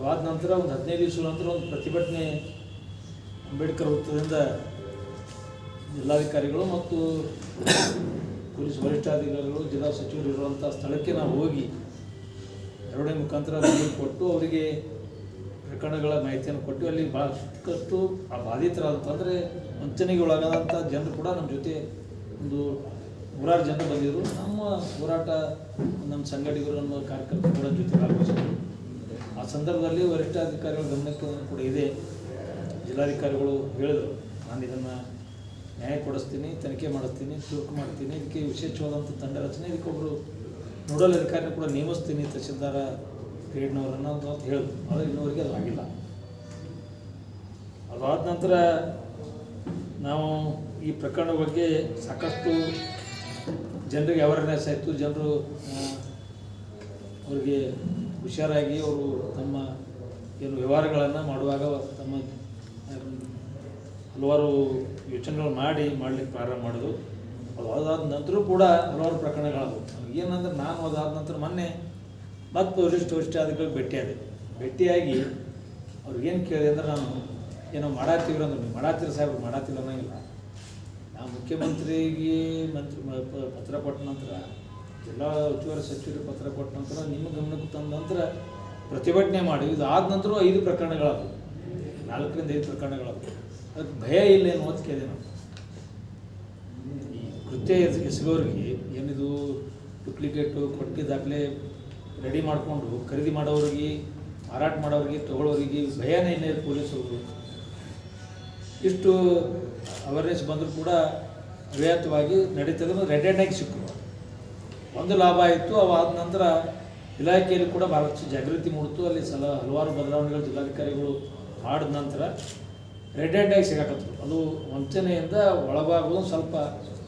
ಅದಾದ ನಂತರ ಒಂದು ಹದಿನೈದು ದಿವಸ ನಂತರ ಒಂದು ಪ್ರತಿಭಟನೆ ಅಂಬೇಡ್ಕರ್ ವೃತ್ತದಿಂದ ಜಿಲ್ಲಾಧಿಕಾರಿಗಳು ಮತ್ತು ಪೊಲೀಸ್ ವರಿಷ್ಠಾಧಿಕಾರಿಗಳು, ಜಿಲ್ಲಾ ಸಚಿವರು ಇರುವಂಥ ಸ್ಥಳಕ್ಕೆ ನಾವು ಹೋಗಿ ಎರಡನೇ ಮುಖಾಂತರ ಕೊಟ್ಟು ಅವರಿಗೆ ಪ್ರಕರಣಗಳ ಮಾಹಿತಿಯನ್ನು ಕೊಟ್ಟು ಅಲ್ಲಿ ಭಾಳಷ್ಟು ಆ ಬಾಧಿತರಾದಂತಂದರೆ ವಂಚನೆಗೆ ಒಳಗಾದಂಥ ಜನರು ಕೂಡ ನಮ್ಮ ಜೊತೆ ಒಂದು ನೂರಾರು ಜನ ಬಂದಿದ್ದರು ನಮ್ಮ ಹೋರಾಟ, ನಮ್ಮ ಸಂಘಟಕರು, ನಮ್ಮ ಕಾರ್ಯಕರ್ತರು ಕೂಡ ಜೊತೆ ಭಾಗವಹಿಸಿದ್ರು. ಆ ಸಂದರ್ಭದಲ್ಲಿ ವರಿಷ್ಠಾಧಿಕಾರಿಗಳ ಗಮನಕ್ಕೆ ಕೂಡ ಇದೆ. ಜಿಲ್ಲಾಧಿಕಾರಿಗಳು ಹೇಳಿದರು, ನಾನು ಇದನ್ನು ನ್ಯಾಯ ಕೊಡಿಸ್ತೀನಿ, ತನಿಖೆ ಮಾಡಿಸ್ತೀನಿ ಚುರುಕು ಮಾಡ್ತೀನಿ, ಇದಕ್ಕೆ ವಿಶೇಷವಾದಂಥ ತಂಡ ರಚನೆ, ಇದಕ್ಕೆ ಒಬ್ಬರು ನೋಡಲ್ ಅಧಿಕಾರಿನ ಕೂಡ ನೇಮಿಸ್ತೀನಿ, ತಹಶೀಲ್ದಾರ ಗ್ರೇಡ್ನವರನ್ನು ಅಂತ ಹೇಳಿದ್ರು. ಆದರೆ ಇನ್ನೂವರೆಗೆ ಅದು ಆಗಿಲ್ಲ. ಅದಾದ ನಂತರ ನಾವು ಈ ಪ್ರಕರಣ ಬಗ್ಗೆ ಸಾಕಷ್ಟು ಜನರಿಗೆ ಅವೇರ್ನೆಸ್ ಆಯಿತು. ಜನರು ಅವರಿಗೆ ಹುಷಾರಾಗಿ ಅವರು ತಮ್ಮ ಏನು ವ್ಯವಹಾರಗಳನ್ನು ಮಾಡುವಾಗ ತಮ್ಮ ಹಲವಾರು ಯೋಚನೆಗಳು ಮಾಡಿ ಮಾಡಲಿಕ್ಕೆ ಪ್ರಾರಂಭ ಮಾಡೋದು ಅದು ಅದಾದ ನಂತರ ಕೂಡ ಹಲವಾರು ಪ್ರಕರಣಗಳಾದವು. ಏನಂದ್ರೆ ನಾನು ಅದಾದ ನಂತರ ಮೊನ್ನೆ ಮತ್ತು ವರಿಷ್ಠ ಅದಕ್ಕೆ ಭೇಟಿಯಾದೆ ಭೇಟಿಯಾಗಿ ಅವ್ರಿಗೇನು ಕೇಳಿದೆ ಅಂದ್ರೆ ನಾನು ಏನೋ ಮಾಡಾತೀವ್ರ ಅಂದ್ರೆ ನೀವು ಮಾಡಾತ್ತೀರ ಸಾಹೇಬ್ರು ಮಾಡಾತಿಲ್ಲ ಅನ್ನೋಂಗಿಲ್ಲ. ನಾವು ಮುಖ್ಯಮಂತ್ರಿಗೆ ಮಂತ್ರಿ ಪತ್ರ ಕೊಟ್ಟ ನಂತರ ಜಿಲ್ಲಾ ಉಸ್ತುವಾರಿ ಸಚಿವರು ಪತ್ರ ಕೊಟ್ಟ ನಂತರ ನಿಮ್ಮ ಗಮನಕ್ಕೆ ತಂದ ನಂತರ ಪ್ರತಿಭಟನೆ ಮಾಡಿ, ಇದು ಆದ ನಂತರ ಐದು ಪ್ರಕರಣಗಳಾದವು. ನಾಲ್ಕರಿಂದ ಐದು ಪ್ರಕರಣಗಳಾದವು. ಅದಕ್ಕೆ ಭಯ ಇಲ್ಲ ಏನು ಅಂತ ಕೇಳಿದೆ ನಾವು ಈ ಕೃತ್ಯ ಎಸ್- ಎಸಗೋರಿಗೆ ಏನಿದು ಡುಪ್ಲಿಕೇಟು ಕೊಟ್ಟಿ ದಾಖಲೆ ರೆಡಿ ಮಾಡಿಕೊಂಡು ಖರೀದಿ ಮಾಡೋರಿಗೆ, ಮಾರಾಟ ಮಾಡೋರಿಗೆ, ತಗೊಳ್ಳೋರಿಗೆ ಭಯನೇ ಇಲ್ಲ ಪೊಲೀಸರು ಇಷ್ಟು ಅವೇರ್ನೆಸ್ ಬಂದರೂ ಕೂಡ ಅವ್ಯಾತವಾಗಿ ನಡೀತದೆ ರೆಡ್ ಆಗಿ ಸಿಕ್ಕರು ಒಂದು ಲಾಭ ಆಯಿತು. ಅವಾದ ನಂತರ ಇಲಾಖೆಯಲ್ಲಿ ಕೂಡ ಭಾಳಷ್ಟು ಜಾಗೃತಿ ಮೂಡಿತು. ಅಲ್ಲಿ ಸಲ ಹಲವಾರು ಬದಲಾವಣೆಗಳು ಜಿಲ್ಲಾಧಿಕಾರಿಗಳು ಮಾಡಿದ ನಂತರ ರೆಡ್ ಹ್ಯಾಂಡಾಗಿ ಸಿಗಾಕತ್ತು ಅದು ವಂಚನೆಯಿಂದ ಒಳಭಾಗವೂ ಸ್ವಲ್ಪ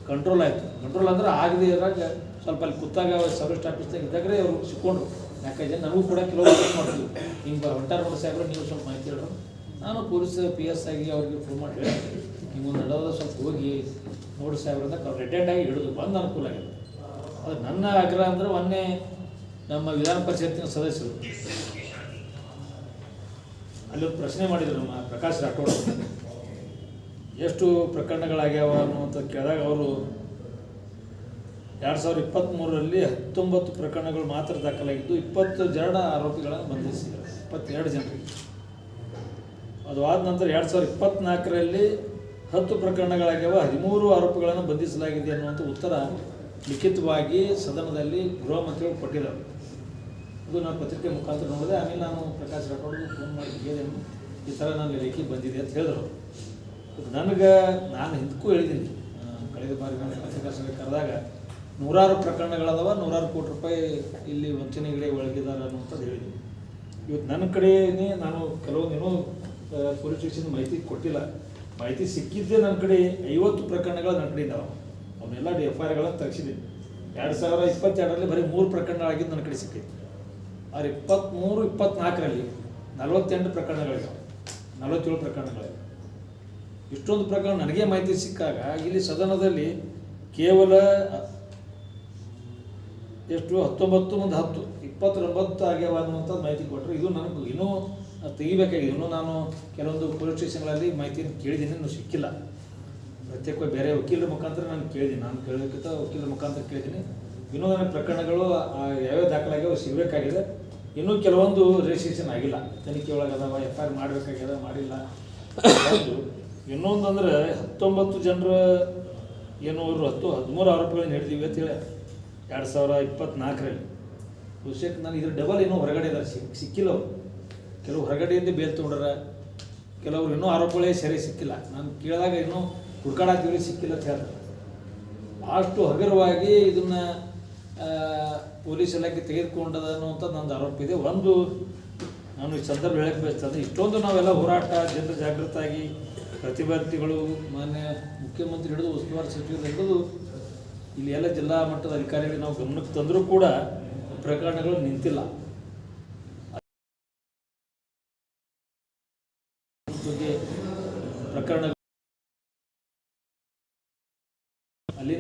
ಕಂಟ್ರೋಲ್ ಆಯಿತು. ಕಂಟ್ರೋಲ್ ಅಂದ್ರೆ ಆಗದೆ ಇದ್ರಾಗ ಸ್ವಲ್ಪ ಅಲ್ಲಿ ಕುತ್ತಾಗ ಸರ್ವಿಸ್ಟ್ ಆಫೀಸ್ದಾಗ ಇದ್ದಾಗ್ರೆ ಅವರು ಸಿಕ್ಕೊಂಡ್ರು. ಯಾಕಂದ್ರೆ ನನಗೂ ಕೂಡ ಕೆಲವು ಮಾಡ್ತೀವಿ ಹಿಂಗೆ ಹೊಂಟಾರ ನೋಡಿ ಸಾಹೇಬ್ರೆ ನೀವು ಸ್ವಲ್ಪ ಮಾಹಿತಿ ಹೇಳೋರು. ನಾನು ಪೊಲೀಸ್ ಪಿ ಎಸ್ ಆಗಿ ಅವ್ರಿಗೆ ಫೋನ್ ಮಾಡಿ ಹೇಳಿ ನೀವು ನಡೆದ ಸ್ವಲ್ಪ ಹೋಗಿ ನೋಡಿ ಅವ್ರು ರೆಡ್ ಹ್ಯಾಂಡಾಗಿ ಹಿಡಿದು ಬಂದು ಅನುಕೂಲ ಆಗಿದೆ. ಅದು ನನ್ನ ಆಗ್ರಹ ಅಂದ್ರೆ ಮೊನ್ನೆ ನಮ್ಮ ವಿಧಾನ ಪರಿಷತ್ತಿನ ಸದಸ್ಯರು. ಅಲ್ಲಿ ಒಂದು ಪ್ರಶ್ನೆ ಮಾಡಿದರು ನಮ್ಮ ಪ್ರಕಾಶ್ ರಾಠೋಡ್ ಎಷ್ಟು ಪ್ರಕರಣಗಳಾಗ್ಯಾವ ಅನ್ನುವಂಥ ಕೇಳಿದಾಗ ಅವರು ಎರಡು ಸಾವಿರದ ಇಪ್ಪತ್ತ್ಮೂರರಲ್ಲಿ ಹತ್ತೊಂಬತ್ತು ಪ್ರಕರಣಗಳು ಮಾತ್ರ ದಾಖಲಾಗಿದ್ದು ಇಪ್ಪತ್ತು ಜನ ಆರೋಪಿಗಳನ್ನು ಬಂಧಿಸಿದ್ದಾರೆ. ಇಪ್ಪತ್ತೆರಡು ಜನರಿಗೆ ಅದು ಆದ ನಂತರ ಎರಡು ಸಾವಿರದ ಇಪ್ಪತ್ತ್ನಾಲ್ಕರಲ್ಲಿ ಹತ್ತು ಪ್ರಕರಣಗಳಾಗ್ಯಾವ, ಹದಿಮೂರು ಆರೋಪಿಗಳನ್ನು ಬಂಧಿಸಲಾಗಿದೆ ಅನ್ನುವಂಥ ಉತ್ತರ ಲಿಖಿತವಾಗಿ ಸದನದಲ್ಲಿ ಗೃಹ ಮಂತ್ರಿಗಳು ಕೊಟ್ಟಿದ್ದಾರೆ. ಅದು ನಾನು ಪತ್ರಿಕೆ ಮುಖಾಂತರ ನೋಡಿದೆ. ಆಮೇಲೆ ನಾನು ಪ್ರಕಾಶ್ ರಾಠೋಡ್ಗೆ ಫೋನ್ ಮಾಡಿ ಹೇಳಿದೆನು ಈ ಥರ ನಾನು ಲೇಖಿ ಬಂದಿದೆ ಅಂತ ಹೇಳಿದ್ರು. ನನಗೆ ನಾನು ಹಿಂದಕ್ಕೂ ಹೇಳಿದ್ದೀನಿ. ಕಳೆದ ಬಾರಿ ನಾನು ಪತ್ರಿಕಾ ಸಭೆ ಕರೆದಾಗ ನೂರಾರು ಪ್ರಕರಣಗಳದಾವ, ನೂರಾರು ಕೋಟಿ ರೂಪಾಯಿ ಇಲ್ಲಿ ವಂಚನೆಗಳಿಗೆ ಒಳಗಿದ್ದಾರೆ ಅನ್ನುವಂಥದ್ದು ಹೇಳಿದ್ದೀನಿ. ಇವತ್ತು ನನ್ನ ಕಡೆಯೇ ನಾನು ಕೆಲವೊಂದೇನೋ ಪೊಲೀಸ್ ಸ್ಟೇಷನ್ ಮಾಹಿತಿ ಕೊಟ್ಟಿಲ್ಲ. ಮಾಹಿತಿ ಸಿಕ್ಕಿದ್ದೇ ನನ್ನ ಕಡೆ ಐವತ್ತು ಪ್ರಕರಣಗಳು ನನ್ನ ಕಡೆ ಇದ್ದಾವೆ ಅವನ್ನೆಲ್ಲ ಎಫ್ ಐ ಆರ್ಗಳನ್ನು ತಗ್ಸಿದೆ ಎರಡು ಸಾವಿರ ಇಪ್ಪತ್ತೆರಡರಲ್ಲಿ ಬರೀ ಮೂರು ಪ್ರಕರಣಗಳಾಗಿದ್ದು ನನ್ನ ಕಡೆ ಸಿಕ್ಕಿತ್ತು ಆದ್ರೆ ಇಪ್ಪತ್ತ್ಮೂರು ಇಪ್ಪತ್ನಾಲ್ಕರಲ್ಲಿ ನಲವತ್ತೆಂಟು ಪ್ರಕರಣಗಳಿವೆ ನಲವತ್ತೇಳು ಪ್ರಕರಣಗಳಿವೆ ಇಷ್ಟೊಂದು ಪ್ರಕರಣ ನನಗೆ ಮಾಹಿತಿ ಸಿಕ್ಕಾಗ ಇಲ್ಲಿ ಸದನದಲ್ಲಿ ಕೇವಲ ಎಷ್ಟು, ಹತ್ತೊಂಬತ್ತು ಒಂದು ಹತ್ತು, ಇಪ್ಪತ್ತೊಂಬತ್ತು ಆಗ್ಯಾವ ಅನ್ನುವಂಥದ್ದು ಮಾಹಿತಿ ಕೊಟ್ಟರು. ಇದು ನನಗೆ ಇನ್ನೂ ತೆಗಿಬೇಕಾಗಿದೆ. ಇನ್ನೂ ನಾನು ಕೆಲವೊಂದು ಪೊಲೀಸ್ ಸ್ಟೇಷನ್ಗಳಲ್ಲಿ ಮಾಹಿತಿಯನ್ನು ಕೇಳಿದ್ದೀನಿ, ಇನ್ನೂ ಸಿಕ್ಕಿಲ್ಲ. ಪ್ರತ್ಯೇಕವಾಗಿ ಬೇರೆ ವಕೀಲರ ಮುಖಾಂತರ ನಾನು ಕೇಳಿದ್ದೀನಿ. ನಾನು ಕೇಳೋದಕ್ಕಿಂತ ವಕೀಲರ ಮುಖಾಂತರ ಕೇಳಿದ್ದೀನಿ ಇನ್ನೂ ನನ್ನ ಪ್ರಕರಣಗಳು ಯಾವ್ಯಾವ ದಾಖಲಾಗ್ಯಾವ ಸಿಗಬೇಕಾಗಿದೆ ಇನ್ನೂ ಕೆಲವೊಂದು ರಿಜಿಸ್ಟ್ರೇಷನ್ ಆಗಿಲ್ಲ. ತನಿಖೆ ಅದಾವ ಎಫ್ ಐ ಆರ್ ಮಾಡಬೇಕಾಗ್ಯದ, ಮಾಡಿಲ್ಲ. ಇನ್ನೊಂದು ಅಂದ್ರೆ ಹತ್ತೊಂಬತ್ತು ಜನರ ಏನು ಅವರು ಹತ್ತು, ಹದಿಮೂರು ಆರೋಪಗಳನ್ನ ಹಿಡಿದೀವಿ ಅಂತ ಹೇಳಿ ಎರಡು ಸಾವಿರ ಇಪ್ಪತ್ನಾಲ್ಕರಲ್ಲಿ. ಬಹುಶಃ ನಾನು ಇದ್ರ ಡಬಲ್ ಏನೋ ಹೊರಗಡೆ ಇದ್ದಾರೆ ಸಿಕ್ ಸಿಕ್ಕಿಲ್ಲ ಅವರು. ಕೆಲವು ಹೊರಗಡೆಯಿಂದ ಬೇಲ್ ತೊಗೊಂಡ್ರೆ. ಕೆಲವರು ಇನ್ನೂ ಆರೋಪಗಳೇ ಸರಿ ಸಿಕ್ಕಿಲ್ಲ. ನಾನು ಕೇಳಿದಾಗ ಇನ್ನೂ ಹುಡ್ಕಾಡತ್ತೀವ್ರಿ ಸಿಕ್ಕಿಲ್ಲ ಅಂತ ಹೇಳ್ತಾರೆ. ಅಷ್ಟು ಹಗುರವಾಗಿ ಇದನ್ನು ಪೊಲೀಸ್ ಇಲಾಖೆ ತೆಗೆದುಕೊಂಡದ ಅನ್ನುವಂಥ ನಂದು ಆರೋಪ ಇದೆ. ಒಂದು, ನಾನು ಈ ಸಂದರ್ಭ ಹೇಳಕ್ಕೆ ಬಯಸ್ತದೆ ಇಷ್ಟೊಂದು ನಾವೆಲ್ಲ ಹೋರಾಟ, ಜನರ ಜಾಗೃತಾಗಿ ಪ್ರತಿಭಾರ್ಥಿಗಳು ಮಾನ್ಯ ಮುಖ್ಯಮಂತ್ರಿ ಹಿಡಿದು ಉಸ್ತುವಾರಿ ಸಚಿವರು ಹಿಡಿದು ಇಲ್ಲಿ ಎಲ್ಲ ಜಿಲ್ಲಾ ಮಟ್ಟದ ಅಧಿಕಾರಿಗಳಿಗೆ ನಾವು ಗಮನಕ್ಕೆ ತಂದರೂ ಕೂಡ ಪ್ರಕರಣಗಳು ನಿಂತಿಲ್ಲ.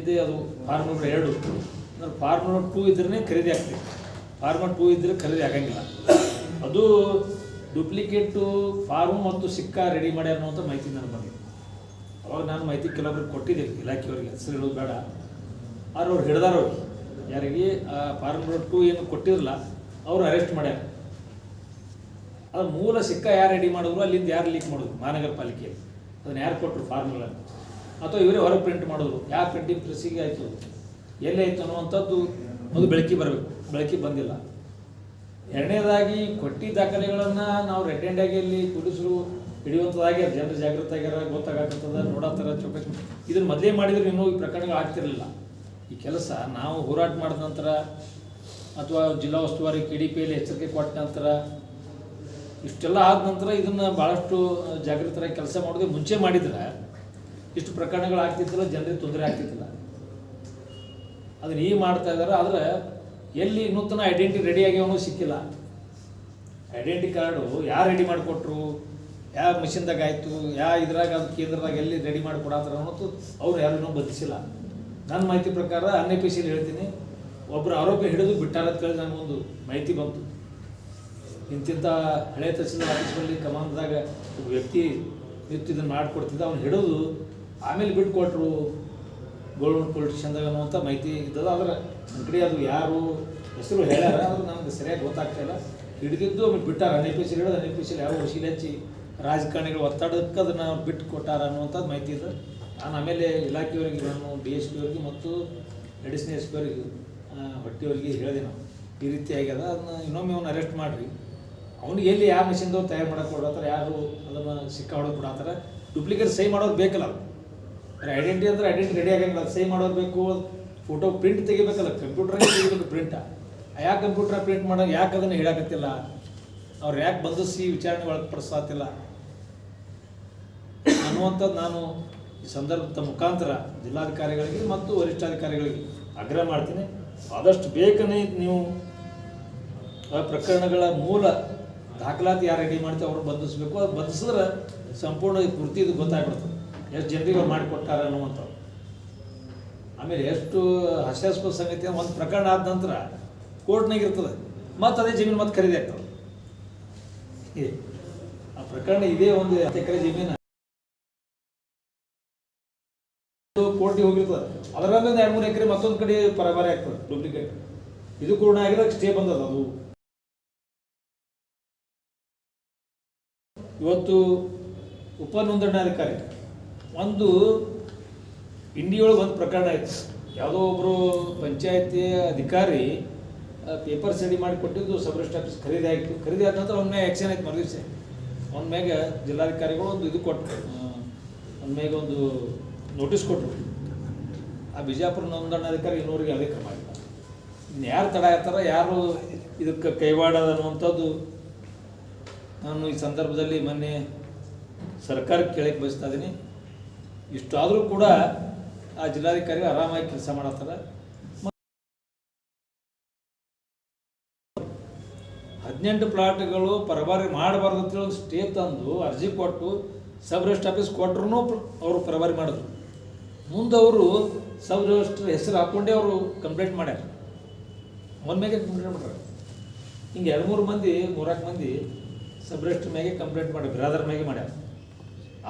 ಅಲ್ಲಿಂದೇ ಅದು ಫಾರ್ಮ್ ನಂಬರ್ ಎರಡು. ಅಂದ್ರೆ ಫಾರ್ಮ್ ನಂಬರ್ ಟೂ ಇದ್ರೇ ಖರೀದಿ ಆಗ್ತದೆ ಫಾರ್ಮ್ ಟೂ ಇದ್ರೆ ಖರೀದಿ ಆಗಂಗಿಲ್ಲ. ಅದು ಡುಪ್ಲಿಕೇಟು ಫಾರ್ಮ್ ಮತ್ತು ಸಿಕ್ಕಾ ರೆಡಿ ಮಾಡಿ ಅನ್ನುವಂಥ ಮಾಹಿತಿ ನನಗೆ ಬಂದಿದೆ. ಅವಾಗ ನಾನು ಮಾಹಿತಿ ಕೆಲವೊಬ್ರಿಗೆ ಕೊಟ್ಟಿದ್ದೆ, ಇಲಾಖೆಯವ್ರಿಗೆ ಹೆಸರು ಹೇಳೋದು ಬೇಡ. ಆದ್ರೆ ಅವ್ರು ಹಿಡ್ದಾರ ಅವ್ರು. ಯಾರಿಗೆ ಆ ಫಾರ್ಮ್ ಟೂ ಏನು ಕೊಟ್ಟಿರಲ್ಲ ಅವರು ಅರೆಸ್ಟ್ ಮಾಡ್ಯಾರ. ಅದು ಮೂಲ ಸಿಕ್ಕ ಯಾರು ರೆಡಿ ಮಾಡಿದ್ರು, ಅಲ್ಲಿಂದ ಯಾರು ಲೀಕ್ ಮಾಡೋದು? ಮಹಾನಗರ ಪಾಲಿಕೆಯಲ್ಲಿ. ಅದನ್ನ ಯಾರು ಕೊಟ್ಟರು ಫಾರ್ಮ್ಗಳನ್ನು ಅಥವಾ ಇವರೇ ಹೊರಗೆ ಪ್ರಿಂಟ್ ಮಾಡಿದ್ರು ಯಾವ ಪ್ರಿಂಟಿಂಗ್ ಪ್ರೆಸ್ಸಿಗೆ ಆಯಿತು? ಎಲ್ಲೇ ಆಯಿತು ಅನ್ನುವಂಥದ್ದು ಅದು ಬೆಳಕಿಗೆ ಬರಬೇಕು. ಬೆಳಕಿ ಬಂದಿಲ್ಲ. ಎರಡನೇದಾಗಿ ಕೊಟ್ಟಿ ದಾಖಲೆಗಳನ್ನು ನಾವು ರೆಡ್ ಹ್ಯಾಂಡಾಗಿ ಅಲ್ಲಿ ಪೊಲೀಸರು ಹಿಡಿಯುವಂಥದ್ದಾಗ್ಯಾರ ಜನರು ಜಾಗೃತ ಆಗ್ಯಾರ ಗೊತ್ತಾಗತ್ತದ ನೋಡತ್ತಾರ ಚೌಕ ಇದನ್ನು ಮೊದಲೇ ಮಾಡಿದ್ರೆ ಇನ್ನೂ ಈ ಪ್ರಕರಣಗಳು ಆಗ್ತಿರಲಿಲ್ಲ. ಈ ಕೆಲಸ ನಾವು ಹೋರಾಟ ಮಾಡಿದ ನಂತರ ಅಥವಾ ಜಿಲ್ಲಾ ಉಸ್ತುವಾರಿ ಕೆ ಡಿ ಪಿಯಲ್ಲಿ ಎಚ್ಚರಿಕೆ ಕೊಟ್ಟ ನಂತರ ಇಷ್ಟೆಲ್ಲ ಆದ ನಂತರ ಇದನ್ನು ಭಾಳಷ್ಟು ಜಾಗೃತರಾಗಿ ಕೆಲಸ ಮಾಡೋದು ಮುಂಚೆ ಮಾಡಿದ್ರೆ ಇಷ್ಟು ಪ್ರಕರಣಗಳು ಆಗ್ತಿತ್ತಿಲ್ಲ, ಜನರಿಗೆ ತೊಂದರೆ ಆಗ್ತಿದ್ದಿಲ್ಲ ಅದನ್ನ ಈ ಮಾಡ್ತಾ ಇದ್ದಾರೆ, ಆದರೆ ಎಲ್ಲಿ ನೂತನ ಐಡೆಂಟಿ ರೆಡಿ ಆಗ್ಯಾವನು ಸಿಕ್ಕಿಲ್ಲ. ಐಡೆಂಟಿ ಕಾರ್ಡು ಯಾರು ರೆಡಿ ಮಾಡಿಕೊಟ್ರು ಯಾವ ಮಿಷಿನ್ದಾಗ ಆಯಿತು ಯಾವ ಇದ್ರಾಗ ಅದು ಕೇಂದ್ರದಾಗ ಎಲ್ಲಿ ರೆಡಿ ಮಾಡಿ ಕೊಡತ್ತಾರ ಅನ್ನೋದು ಅವ್ರು ಯಾರು ಇನ್ನೂ ಬಂಧಿಸಿಲ್ಲ. ನನ್ನ ಮಾಹಿತಿ ಪ್ರಕಾರ ಅನ್ ಪಿ ಹೇಳ್ತೀನಿ ಒಬ್ಬರು ಆರೋಪಿ ಹಿಡಿದು ಬಿಟ್ಟಾರ ಅಂತ ಹೇಳಿ ನನಗೊಂದು ಮಾಹಿತಿ ಬಂತು. ಇಂತಿಂಥ ಹಳೆ ತಹಸೀಲ್ದಾರ್ ಆಫೀಸ್ನಲ್ಲಿ ಕಮಾಂಡ್ದಾಗ ಒಬ್ಬ ವ್ಯಕ್ತಿ ಇದನ್ನು ಮಾಡಿಕೊಡ್ತಿದ್ದ, ಅವ್ನು ಹಿಡಿದು ಆಮೇಲೆ ಬಿಟ್ಟು ಕೊಟ್ಟರು ಗೋಲ್ಡ್ ಪೊಲಿಟಿಷನ್ದಾಗ ಅನ್ನುವಂಥ ಮಾಹಿತಿ ಇದ್ದದ ಆದ್ರೆ ಕಡೆ ಅದು ಯಾರು ಹೆಸರು ಹೇಳ್ಯಾರ ಅದು ನಮ್ಗೆ ಸರಿಯಾಗಿ ಗೊತ್ತಾಗ್ತಾ ಇಲ್ಲ. ಹಿಡಿದಿದ್ದು ಆಮೇಲೆ ಬಿಟ್ಟಾರ. ಅನೇಕ ಪಿ ಹೇಳೋದು ಹಿಡಿದು ಅನ್ ಪಿ ಸಿಲಿ ಯಾವ ವಶೀಲೆ ಹಚ್ಚಿ ರಾಜಕಾರಣಿಗಳು ಒತ್ತಡಕ್ಕೆ ಅದನ್ನು ಬಿಟ್ಟು ಕೊಟ್ಟಾರ ಅನ್ನುವಂಥದ್ದು ಮಾಹಿತಿ ಇದೆ. ನಾನು ಆಮೇಲೆ ಇಲಾಖೆಯವರಿಗೆ ನಾನು ಬಿ ಎಸ್ ಪಿ ಅವರಿಗೆ ಮತ್ತು ಅಡಿಷನಲ್ ಎಸ್ ಪಿ ಅವರಿಗೆ ಹೊಟ್ಟಿಯವರಿಗೆ ಹೇಳಿದೆ ನಾವು ಈ ರೀತಿ ಆಗ್ಯದ. ಅದನ್ನ ಇನ್ನೊಮ್ಮೆ ಅವ್ನು ಅರೆಸ್ಟ್ ಮಾಡಿರಿ. ಅವ್ನಿಗೆ ಎಲ್ಲಿ ಯಾವ ಮಿಷಿನ್ದವ್ರು ತಯಾರು ಮಾಡಕ್ಕೆ ಕೊಡತ್ತಾರ ಯಾರು ಅದನ್ನು ಸಿಕ್ಕ ಹೊಡೆದು ಕೊಡತ್ತಾರ ಡೂಪ್ಲಿಕೇಟ್ ಸಹಿ ಮಾಡೋದು ಬೇಕಲ್ಲ ಐಡೆಂಟಿ ಅಂದ್ರೆ ಐಡೆಂಟಿ ರೆಡಿ ಆಗಂಗಿಲ್ಲ. ಸಹಿ ಮಾಡೋದು ಬೇಕು. ಫೋಟೋ ಪ್ರಿಂಟ್ ತೆಗಿಬೇಕಲ್ಲ ಕಂಪ್ಯೂಟರ್ ತೆಗಿಬೇಕು ಪ್ರಿಂಟ ಯಾಕೆ ಕಂಪ್ಯೂಟರ್ ಪ್ರಿಂಟ್ ಮಾಡೋ ಯಾಕೆ ಅದನ್ನು ಹೇಳಕತ್ತಿಲ್ಲ? ಅವ್ರು ಯಾಕೆ ಬಂಧಿಸಿ ವಿಚಾರಣೆ ಒಳಪಡಿಸಾತಿಲ್ಲ ಅನ್ನುವಂಥದ್ದು ನಾನು ಈ ಸಂದರ್ಭದ ಮುಖಾಂತರ ಜಿಲ್ಲಾಧಿಕಾರಿಗಳಿಗೆ ಮತ್ತು ವರಿಷ್ಠಾಧಿಕಾರಿಗಳಿಗೆ ಆಗ್ರಹ ಮಾಡ್ತೀನಿ. ಆದಷ್ಟು ಬೇಗನೆ ನೀವು ಆ ಪ್ರಕರಣಗಳ ಮೂಲ ದಾಖಲಾತಿ ಯಾರು ರೆಡಿ ಮಾಡ್ತೀವಿ ಅವ್ರು ಬಂಧಿಸ್ಬೇಕು ಅದು ಬಂಧಿಸಿದ್ರೆ ಸಂಪೂರ್ಣ ಪೂರ್ತಿ ಇದು ಗೊತ್ತಾಗ್ಬಿಡ್ತದೆ. ಎಷ್ಟು ಜನರಿಗೆ ಅವ್ರು ಮಾಡಿಕೊಟ್ಟಾರ ಅನ್ನುವಂಥದ್ದು. ಆಮೇಲೆ ಎಷ್ಟು ಹಸ್ಯಾಸ್ಪದ ಸಂಗತಿ ಒಂದು ಪ್ರಕರಣ ಆದ ನಂತರ ಕೋರ್ಟ್ನಾಗ ಇರ್ತದೆ. ಮತ್ತು ಅದೇ ಜಮೀನು ಮತ್ತೆ ಖರೀದಿ ಆಗ್ತದೆ. ಆ ಪ್ರಕರಣ ಇದೇ ಒಂದು ಹತ್ತು ಎಕರೆ ಜಮೀನು. ಕೋರ್ಟಿಗೆ ಹೋಗಿರ್ತದೆ. ಅದರಲ್ಲಿ ಒಂದು ಎರಡು ಮೂರು ಎಕರೆ ಮತ್ತೊಂದು ಕಡೆ ಪರಬಾರಿ ಆಗ್ತದೆ ಡೂಪ್ಲಿಕೇಟ್ ಇದು ಕೂಡ ಆಗಿರೋ ಸ್ಟೇ ಬಂದದ ಅದು. ಇವತ್ತು ಉಪ ನೋಂದಣಾಧಿಕಾರಿ ಒಂದು ಇಂಡಿಯೊಳಗೆ ಒಂದು ಪ್ರಕರಣ ಆಯ್ತು. ಯಾವುದೋ ಒಬ್ಬರು ಪಂಚಾಯತಿ ಅಧಿಕಾರಿ ಪೇಪರ್ ರೆಡಿ ಮಾಡಿ ಕೊಟ್ಟಿದ್ದು ಸಬ್ ಆಫೀಸ್ ಖರೀದಿ ಆಯಿತು. ಖರೀದಿ ಆದ ನಂತರ ಒಮ್ಮೆ ಆ್ಯಕ್ಷನ್ ಆಯ್ತು ಮರುದಿವ್ಸ. ಅವನ ಮ್ಯಾಗ ಜಿಲ್ಲಾಧಿಕಾರಿಗಳು ಒಂದು ಇದು ಕೊಟ್ಟರು ಒಂದ್ ಮ್ಯಾಗ ಒಂದು ನೋಟಿಸ್ ಕೊಟ್ಟರು ಆ ಬಿಜಾಪುರ ನೋಂದಣಾಧಿಕಾರಿ ಇನ್ನೂರಿಗೆ ಅದೇ ಕ್ರಮ ಇನ್ನು ಯಾರು ತಡ ಆಗ್ತಾರ ಯಾರು ಇದಕ್ಕೆ ಕೈವಾಡ ಅನ್ನುವಂಥದ್ದು ನಾನು ಈ ಸಂದರ್ಭದಲ್ಲಿ ಮೊನ್ನೆ ಸರ್ಕಾರಕ್ಕೆ ಕೇಳಕ್ಕೆ ಬಯಸ್ತಾ ಇದ್ದೀನಿ. ಇಷ್ಟಾದರೂ ಕೂಡ ಆ ಜಿಲ್ಲಾಧಿಕಾರಿಗಳು ಆರಾಮಾಗಿ ಕೆಲಸ ಮಾಡತ್ತಾರ. ಹದಿನೆಂಟು ಪ್ಲಾಟ್ಗಳು ಪರಬಾರಿ ಮಾಡಬಾರ್ದು ಅಂತೇಳಿ ಒಂದು ಸ್ಟೇ ತಂದು ಅರ್ಜಿ ಕೊಟ್ಟು ಸಬ್ ರಿಜಿಸ್ಟರ್ ಆಫೀಸ್ ಕೊಟ್ಟರು ಅವರು ಪರಬಾರಿ ಮಾಡಿದ್ರು. ಮುಂದೆ ಅವರು ಸಬ್ ರಿಜಿಸ್ಟರ್ ಹೆಸರು ಹಾಕ್ಕೊಂಡೇ ಅವರು ಕಂಪ್ಲೇಂಟ್ ಮಾಡ್ಯಾರ. ಅವನ ಮೇಲೆ ಕಂಪ್ಲೇಂಟ್ ಮಾಡ್ಯಾರ. ಹಿಂಗೆ ಎರಡು ಮೂರು ಮಂದಿ ಮೂರಾಕು ಮಂದಿ ಸಬ್ ರಿಜಿಸ್ಟರ್ ಮ್ಯಾಗೆ ಕಂಪ್ಲೇಂಟ್ ಮಾಡ್ಯಾರ ಬಿರಾದರ್ ಮ್ಯಾಗೆ ಮಾಡ್ಯಾರ.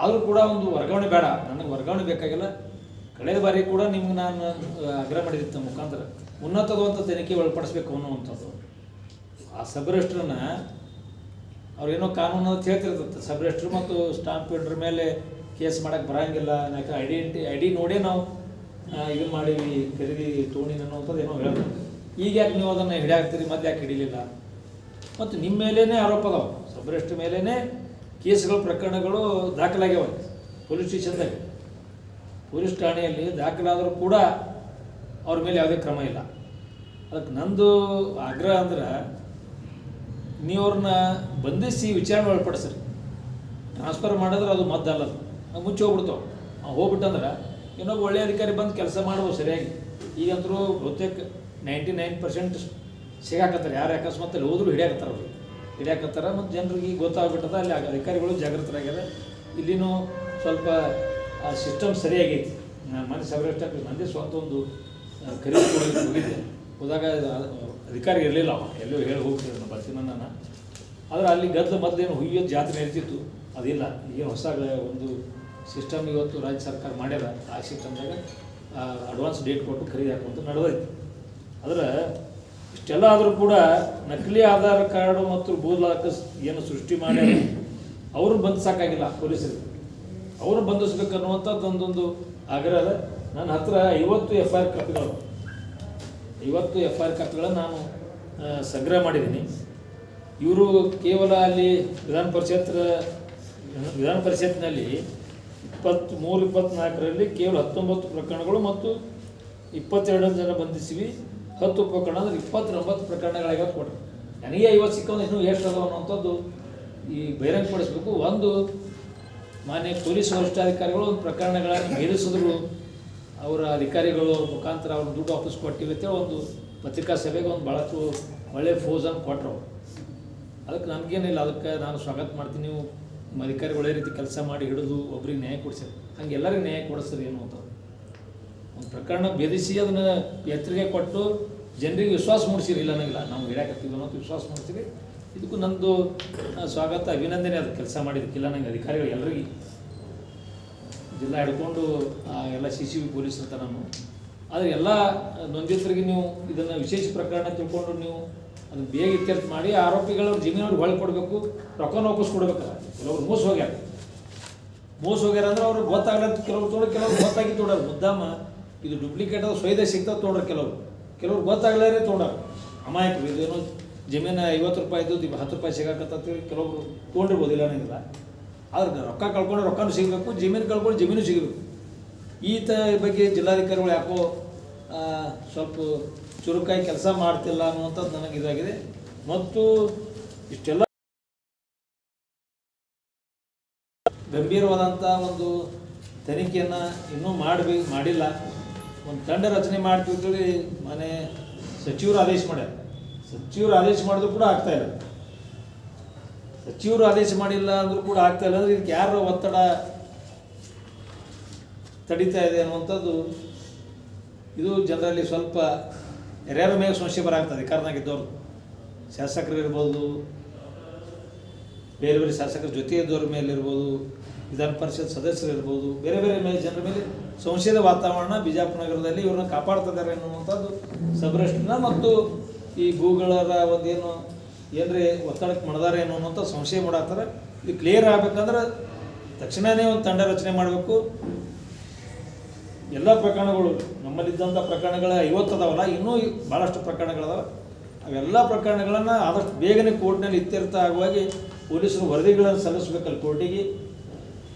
ಆದರೂ ಕೂಡ ಒಂದು ವರ್ಗಾವಣೆ ಬೇಡ. ನನಗೆ ವರ್ಗಾವಣೆ ಬೇಕಾಗಿಲ್ಲ. ಕಳೆದ ಬಾರಿ ಕೂಡ ನಿಮ್ಗೆ ನಾನು ಆಗ್ರಹ ಮಾಡಿದ್ದೆ ಮುಖಾಂತರ ಉನ್ನತವಾದಂಥ ತನಿಖೆ ಒಳಪಡಿಸ್ಬೇಕು ಅನ್ನುವಂಥದ್ದು. ಆ ಸಬ್ ಅವ್ರೇನೋ ಕಾನೂನು ಅಂತ ಹೇಳ್ತಿರ್ತದೆ ಸಬ್ ಮತ್ತು ಸ್ಟಾಂಪ್ ಪೇಡ್ರ್ ಮೇಲೆ ಕೇಸ್ ಮಾಡಕ್ಕೆ ಬರಂಗಿಲ್ಲ. ಯಾಕೆ ಐಡೆಂಟಿ ಐ ಡಿ ನೋಡೇ ನಾವು ಇದು ಮಾಡೀವಿ, ಖರೀದಿ ತೋಣಿ ಅನ್ನುವಂಥದ್ದು ಏನೋ ಹೇಳ್ತಾರೆ. ಈಗ ಯಾಕೆ ನೀವು ಅದನ್ನು ಹಿಡಿಯಾಕ್ತೀರಿ? ಮತ್ತೆ ಯಾಕೆ ಹಿಡಿಲಿಲ್ಲ? ಮತ್ತು ನಿಮ್ಮ ಮೇಲೇ ಆರೋಪ ಅದಾವೆ. ಸಬ್ ಮೇಲೇ ಕೇಸ್ಗಳು ಪ್ರಕರಣಗಳು ದಾಖಲಾಗ್ಯಾವ ಪೊಲೀಸ್ ಸ್ಟೇಷನ್ದಾಗ ಪೊಲೀಸ್ ಠಾಣೆಯಲ್ಲಿ ದಾಖಲಾದರೂ ಕೂಡ ಅವ್ರ ಮೇಲೆ ಯಾವುದೇ ಕ್ರಮ ಇಲ್ಲ. ಅದಕ್ಕೆ ನಂದು ಆಗ್ರಹ ಅಂದ್ರೆ ನೀವು ಅವ್ರನ್ನ ಬಂಧಿಸಿ ವಿಚಾರಣೆ ಒಳಪಡಿಸ್ರಿ. ಟ್ರಾನ್ಸ್ಫರ್ ಮಾಡಿದ್ರೆ ಅದು ಮದ್ದಲ್ಲ ನಾವು ಮುಚ್ಚಿ ಹೋಗ್ಬಿಡ್ತಾವೆ. ನಾವು ಹೋಗ್ಬಿಟ್ಟಂದ್ರೆ ಇನ್ನೊಬ್ಬ ಒಳ್ಳೆಯ ಅಧಿಕಾರಿ ಬಂದು ಕೆಲಸ ಮಾಡ್ಬೋದು ಸರಿಯಾಗಿ. ಈಗಂತರೂ ಬಹುತೇಕ ನೈಂಟಿ ನೈನ್ ಪರ್ಸೆಂಟ್ ಸಿಗಾಕತ್ತಾರೆ. ಯಾರು ಅಕಸ್ಮಾತಲ್ಲಿ ಹೋದ್ರು ಹಿಡಿಯಾಕತ್ತಾರ ಅವರು. ಹಿಡಿಯಾಕತ್ತಾರ ಮತ್ತು ಜನರಿಗೆ ಗೊತ್ತಾಗ್ಬಿಟ್ಟದ, ಅಲ್ಲಿ ಅಧಿಕಾರಿಗಳು ಜಾಗೃತರಾಗ್ಯಾರ. ಇಲ್ಲಿನೂ ಸ್ವಲ್ಪ, ಆ ಸಿಸ್ಟಮ್ ಸರಿಯಾಗೈತಿ. ನಾನು ಮನೆ ಸಬ್ ಮಂದಿ ಸ್ವಂತ ಒಂದು ಖರೀದಿ ಹೋಗಿದ್ದೆ. ಹೋದಾಗ ಅಧಿಕಾರಿ ಇರಲಿಲ್ಲ ಅವ. ಎಲ್ಲೋ ಹೇಳಿ ಹೋಗ್ತಿದ್ದೆ ನಾನು ಬರ್ತೀನಿ ನಾನು ಆದರೆ ಅಲ್ಲಿ ಗದ್ದಲ ಮೊದಲೇನು ಹುಯ್ಯೋದು ಜಾತ್ರೆ ಇರ್ತಿತ್ತು ಅದಿಲ್ಲ. ಈಗ ಹೊಸ ಒಂದು ಸಿಸ್ಟಮ್ ಇವತ್ತು ರಾಜ್ಯ ಸರ್ಕಾರ ಮಾಡ್ಯಾರ ಆ ಸಿಸ್ಟಮ್ದಾಗ ಅಡ್ವಾನ್ಸ್ ಡೇಟ್ ಕೊಟ್ಟು ಖರೀದಿ ಹಾಕುವಂತ ನಡೆದೈತಿ. ಆದರೆ ಇಷ್ಟೆಲ್ಲ ಆದರೂ ಕೂಡ ನಕಲಿ ಆಧಾರ್ ಕಾರ್ಡ್ ಮತ್ತು ಬೋಧಕ ಏನು ಸೃಷ್ಟಿ ಮಾಡಿ ಅವರು ಬಂಧಿಸೋಕ್ಕಾಗಿಲ್ಲ ಪೊಲೀಸರು. ಅವರು ಬಂಧಿಸ್ಬೇಕು ಅನ್ನುವಂಥದ್ದು ಒಂದೊಂದು ಆಗ್ರಹ ಅದ. ನನ್ನ ಹತ್ರ ಐವತ್ತು ಎಫ್ ಐ ಆರ್ ಕಾಪಿಗಳು ಐವತ್ತು ಎಫ್ ಐ ಆರ್ ಕಾಪಿಗಳನ್ನು ನಾನು ಸಂಗ್ರಹ ಮಾಡಿದ್ದೀನಿ. ಇವರು ಕೇವಲ ಅಲ್ಲಿ ವಿಧಾನ ಪರಿಷತ್ ವಿಧಾನ ಪರಿಷತ್ನಲ್ಲಿ ಇಪ್ಪತ್ತು ಮೂರು ಇಪ್ಪತ್ತ್ನಾಲ್ಕರಲ್ಲಿ ಕೇವಲ ಹತ್ತೊಂಬತ್ತು ಪ್ರಕರಣಗಳು ಮತ್ತು ಇಪ್ಪತ್ತೆರಡು ಜನ ಬಂಧಿಸಿವಿ. ಹತ್ತು ಪ್ರಕರಣ ಅಂದ್ರೆ ಇಪ್ಪತ್ತೊಂಬತ್ತು ಪ್ರಕರಣಗಳಾಗ ಕೊಟ್ಟರು ನನಗೆ ಐವತ್ತು ಸಿಕ್ಕಂದ್ರೆ ಇನ್ನೂ ಎಷ್ಟು ಅದಾವ ಅನ್ನೋಂಥದ್ದು ಈ ಬಹಿರಂಗಪಡಿಸ್ಬೇಕು ಒಂದು, ಮಾನ್ಯ ಪೊಲೀಸ್ ವರಿಷ್ಠಾಧಿಕಾರಿಗಳು ಒಂದು ಪ್ರಕರಣಗಳನ್ನು ಮೇಲಿಸಿದ್ರು ಅವರ ಅಧಿಕಾರಿಗಳು ಅವ್ರ ಮುಖಾಂತರ ಅವ್ರ ದುಡ್ಡು ವಾಪಸ್ ಕೊಟ್ಟಿವಿ ಅಂತೇಳಿ ಒಂದು ಪತ್ರಿಕಾ ಸಭೆಗೆ ಒಂದು ಭಾಳಷ್ಟು ಒಳ್ಳೆಯ ಫೋಸನ್ನು ಕೊಟ್ಟರು ಅದಕ್ಕೆ ನನಗೇನಿಲ್ಲ ಅದಕ್ಕೆ ನಾನು ಸ್ವಾಗತ ಮಾಡ್ತೀನಿ. ನೀವು ಅಧಿಕಾರಿಗಳೇ ಒಳ್ಳೆ ರೀತಿ ಕೆಲಸ ಮಾಡಿ ಹಿಡಿದು ಒಬ್ರಿಗೆ ನ್ಯಾಯ ಕೊಡಿಸಿರಿ. ಹಂಗೆ ಎಲ್ಲರಿಗೂ ನ್ಯಾಯ ಕೊಡಿಸ್ರಿ ಏನು ಅಂತ ಪ್ರಕರಣ ಭೇದಿಸಿ ಅದನ್ನು ಎತ್ತರಿಗೆ ಕೊಟ್ಟು ಜನರಿಗೆ ವಿಶ್ವಾಸ ಮೂಡಿಸಿರಿ, ಇಲ್ಲ ಅನ್ನಂಗಿಲ್ಲ. ನಾವು ಹಿಡಿಯಾಕತ್ತೀವಿ ಅನ್ನೋದು ವಿಶ್ವಾಸ ಮೂಡಿಸಿರಿ. ಇದಕ್ಕೂ ನಂದು ಸ್ವಾಗತ, ಅಭಿನಂದನೆ. ಅದು ಕೆಲಸ ಮಾಡಿದ್ದಕ್ಕಿಲ್ಲ ನಂಗೆ ಅಧಿಕಾರಿಗಳು ಎಲ್ಲರಿಗೆ ಜಿಲ್ಲಾ ಹಿಡ್ಕೊಂಡು ಎಲ್ಲ ಸಿ ಸಿ ಬಿ ಪೊಲೀಸ್ ಅಂತ ನಾನು. ಆದರೆ ಎಲ್ಲ ನೊಂದಿತರಿಗೆ ನೀವು ಇದನ್ನು ವಿಶೇಷ ಪ್ರಕರಣ ತಿಳ್ಕೊಂಡು ನೀವು ಅದನ್ನು ಬೇಗ ಇತ್ಯರ್ಥ ಮಾಡಿ ಆರೋಪಿಗಳ ಜಮೀನವ್ರಿಗೆ ಹೊಳೆ ಕೊಡಬೇಕು ರೊಕ್ಕ ವಾಪಸ್ ಕೊಡ್ಬೇಕಲ್ಲ. ಕೆಲವರು ಮೋಸ ಹೋಗ್ಯಾರ. ಮೋಸ ಹೋಗ್ಯಾರ ಅಂದ್ರೆ ಅವ್ರಿಗೆ ಗೊತ್ತಾಗಲ್ಲ ಕೆಲವ್ರು ತೋಡ ಕೆಲವ್ರು ಗೊತ್ತಾಗಿ ತೋಡೋದು ಮುದ್ದಾಮ ಇದು ಡುಪ್ಲಿಕೇಟ್ ಅದು ಸೊಯ್ದೆ ಸಿಗ್ತಾವೆ ತೊಗೊಂಡ್ರೆ ಕೆಲವರು. ಕೆಲವ್ರು ಗೊತ್ತಾಗಲಾರೆ ತೊಗೊಂಡಾರ ಅಮಾಯಕರು, ಇದೇನು ಜಮೀನು ಐವತ್ತು ರೂಪಾಯಿ ಇದ್ದು ಇದು ಹತ್ತು ರೂಪಾಯಿ ಸಿಗಾಕತ್ತಿ ಕೆಲವರು ತೊಗೊಂಡಿರ್ಬೋದು ಇಲ್ಲ ಅನ್ನಂಗಿಲ್ಲ. ಆದ್ರೆ ರೊಕ್ಕ ಕಳ್ಕೊಂಡು ರೊಕ್ಕನೂ ಸಿಗಬೇಕು, ಜಮೀನು ಕಳ್ಕೊಂಡು ಜಮೀನು ಸಿಗಬೇಕು. ಈತ ಬಗ್ಗೆ ಜಿಲ್ಲಾಧಿಕಾರಿಗಳು ಯಾಕೋ ಸ್ವಲ್ಪ ಚುರುಕಾಗಿ ಕೆಲಸ ಮಾಡ್ತಿಲ್ಲ ಅನ್ನುವಂಥದ್ದು ನನಗೆ ಇದಾಗಿದೆ. ಮತ್ತು ಇಷ್ಟೆಲ್ಲ ಗಂಭೀರವಾದಂಥ ಒಂದು ತನಿಖೆಯನ್ನು ಇನ್ನೂ ಮಾಡಬೇಕು ಮಾಡಿಲ್ಲ. ಒಂದು ತಂಡ ರಚನೆ ಮಾಡ್ತೀವಿ ಮನೆ ಸಚಿವರು ಆದೇಶ ಮಾಡ್ಯಾರ. ಸಚಿವರು ಆದೇಶ ಮಾಡಿದ್ರು ಕೂಡ ಆಗ್ತಾ ಇಲ್ಲ. ಸಚಿವರು ಆದೇಶ ಮಾಡಿಲ್ಲ ಅಂದ್ರೂ ಕೂಡ ಆಗ್ತಾ ಇಲ್ಲ. ಅಂದ್ರೆ ಇದಕ್ಕೆ ಯಾರ ಒತ್ತಡ ತಡೀತಾ ಇದೆ ಅನ್ನುವಂಥದ್ದು ಇದು ಜನರಲ್ಲಿ ಸ್ವಲ್ಪ ಯಾರ್ಯಾರ ಮೇಲೆ ಸಮಸ್ಯೆ ಬರಾಗ್ತದೆ ಶಾಸಕರು ಇರ್ಬೋದು, ಬೇರೆ ಬೇರೆ ಶಾಸಕರ ಜೊತೆ ಇದ್ದವ್ರ ಮೇಲೆ ಇರ್ಬೋದು, ವಿಧಾನ ಪರಿಷತ್ ಸದಸ್ಯರು ಇರ್ಬೋದು, ಬೇರೆ ಬೇರೆ ಮೇಲೆ ಜನರ ಮೇಲೆ ಸಂಶಯದ ವಾತಾವರಣ ಬಿಜಾಪುರ ನಗರದಲ್ಲಿ ಇವ್ರನ್ನ ಕಾಪಾಡ್ತಿದ್ದಾರೆ ಅನ್ನುವಂಥದ್ದು ಸಬ್ರಷ್ಟನ ಮತ್ತು ಈ ಭೂಗಳರ ಒಂದೇನು ಏನ್ರಿ ಒತ್ತಡಕ್ಕೆ ಮಾಡಿದಾರೆ ಏನೋ ಅನ್ನೋಂಥ ಸಂಶಯ ಮಾಡಾತಾರೆ ಇದು ಕ್ಲಿಯರ್ ಆಗ್ಬೇಕಂದ್ರೆ ತಕ್ಷಣವೇ ಒಂದು ತಂಡ ರಚನೆ ಮಾಡಬೇಕು. ಎಲ್ಲ ಪ್ರಕರಣಗಳು ನಮ್ಮಲ್ಲಿದ್ದಂಥ ಪ್ರಕರಣಗಳ ಐವತ್ತು ಅದಾವಲ್ಲ, ಇನ್ನೂ ಭಾಳಷ್ಟು ಪ್ರಕರಣಗಳದಾವ ಅವೆಲ್ಲ ಪ್ರಕರಣಗಳನ್ನು ಆದಷ್ಟು ಬೇಗನೆ ಕೋರ್ಟ್ನಲ್ಲಿ ಇತ್ಯರ್ಥ ಆಗುವಾಗಿ ಪೊಲೀಸರು ವರದಿಗಳನ್ನು ಸಲ್ಲಿಸ್ಬೇಕಲ್ಲ ಕೋರ್ಟಿಗೆ.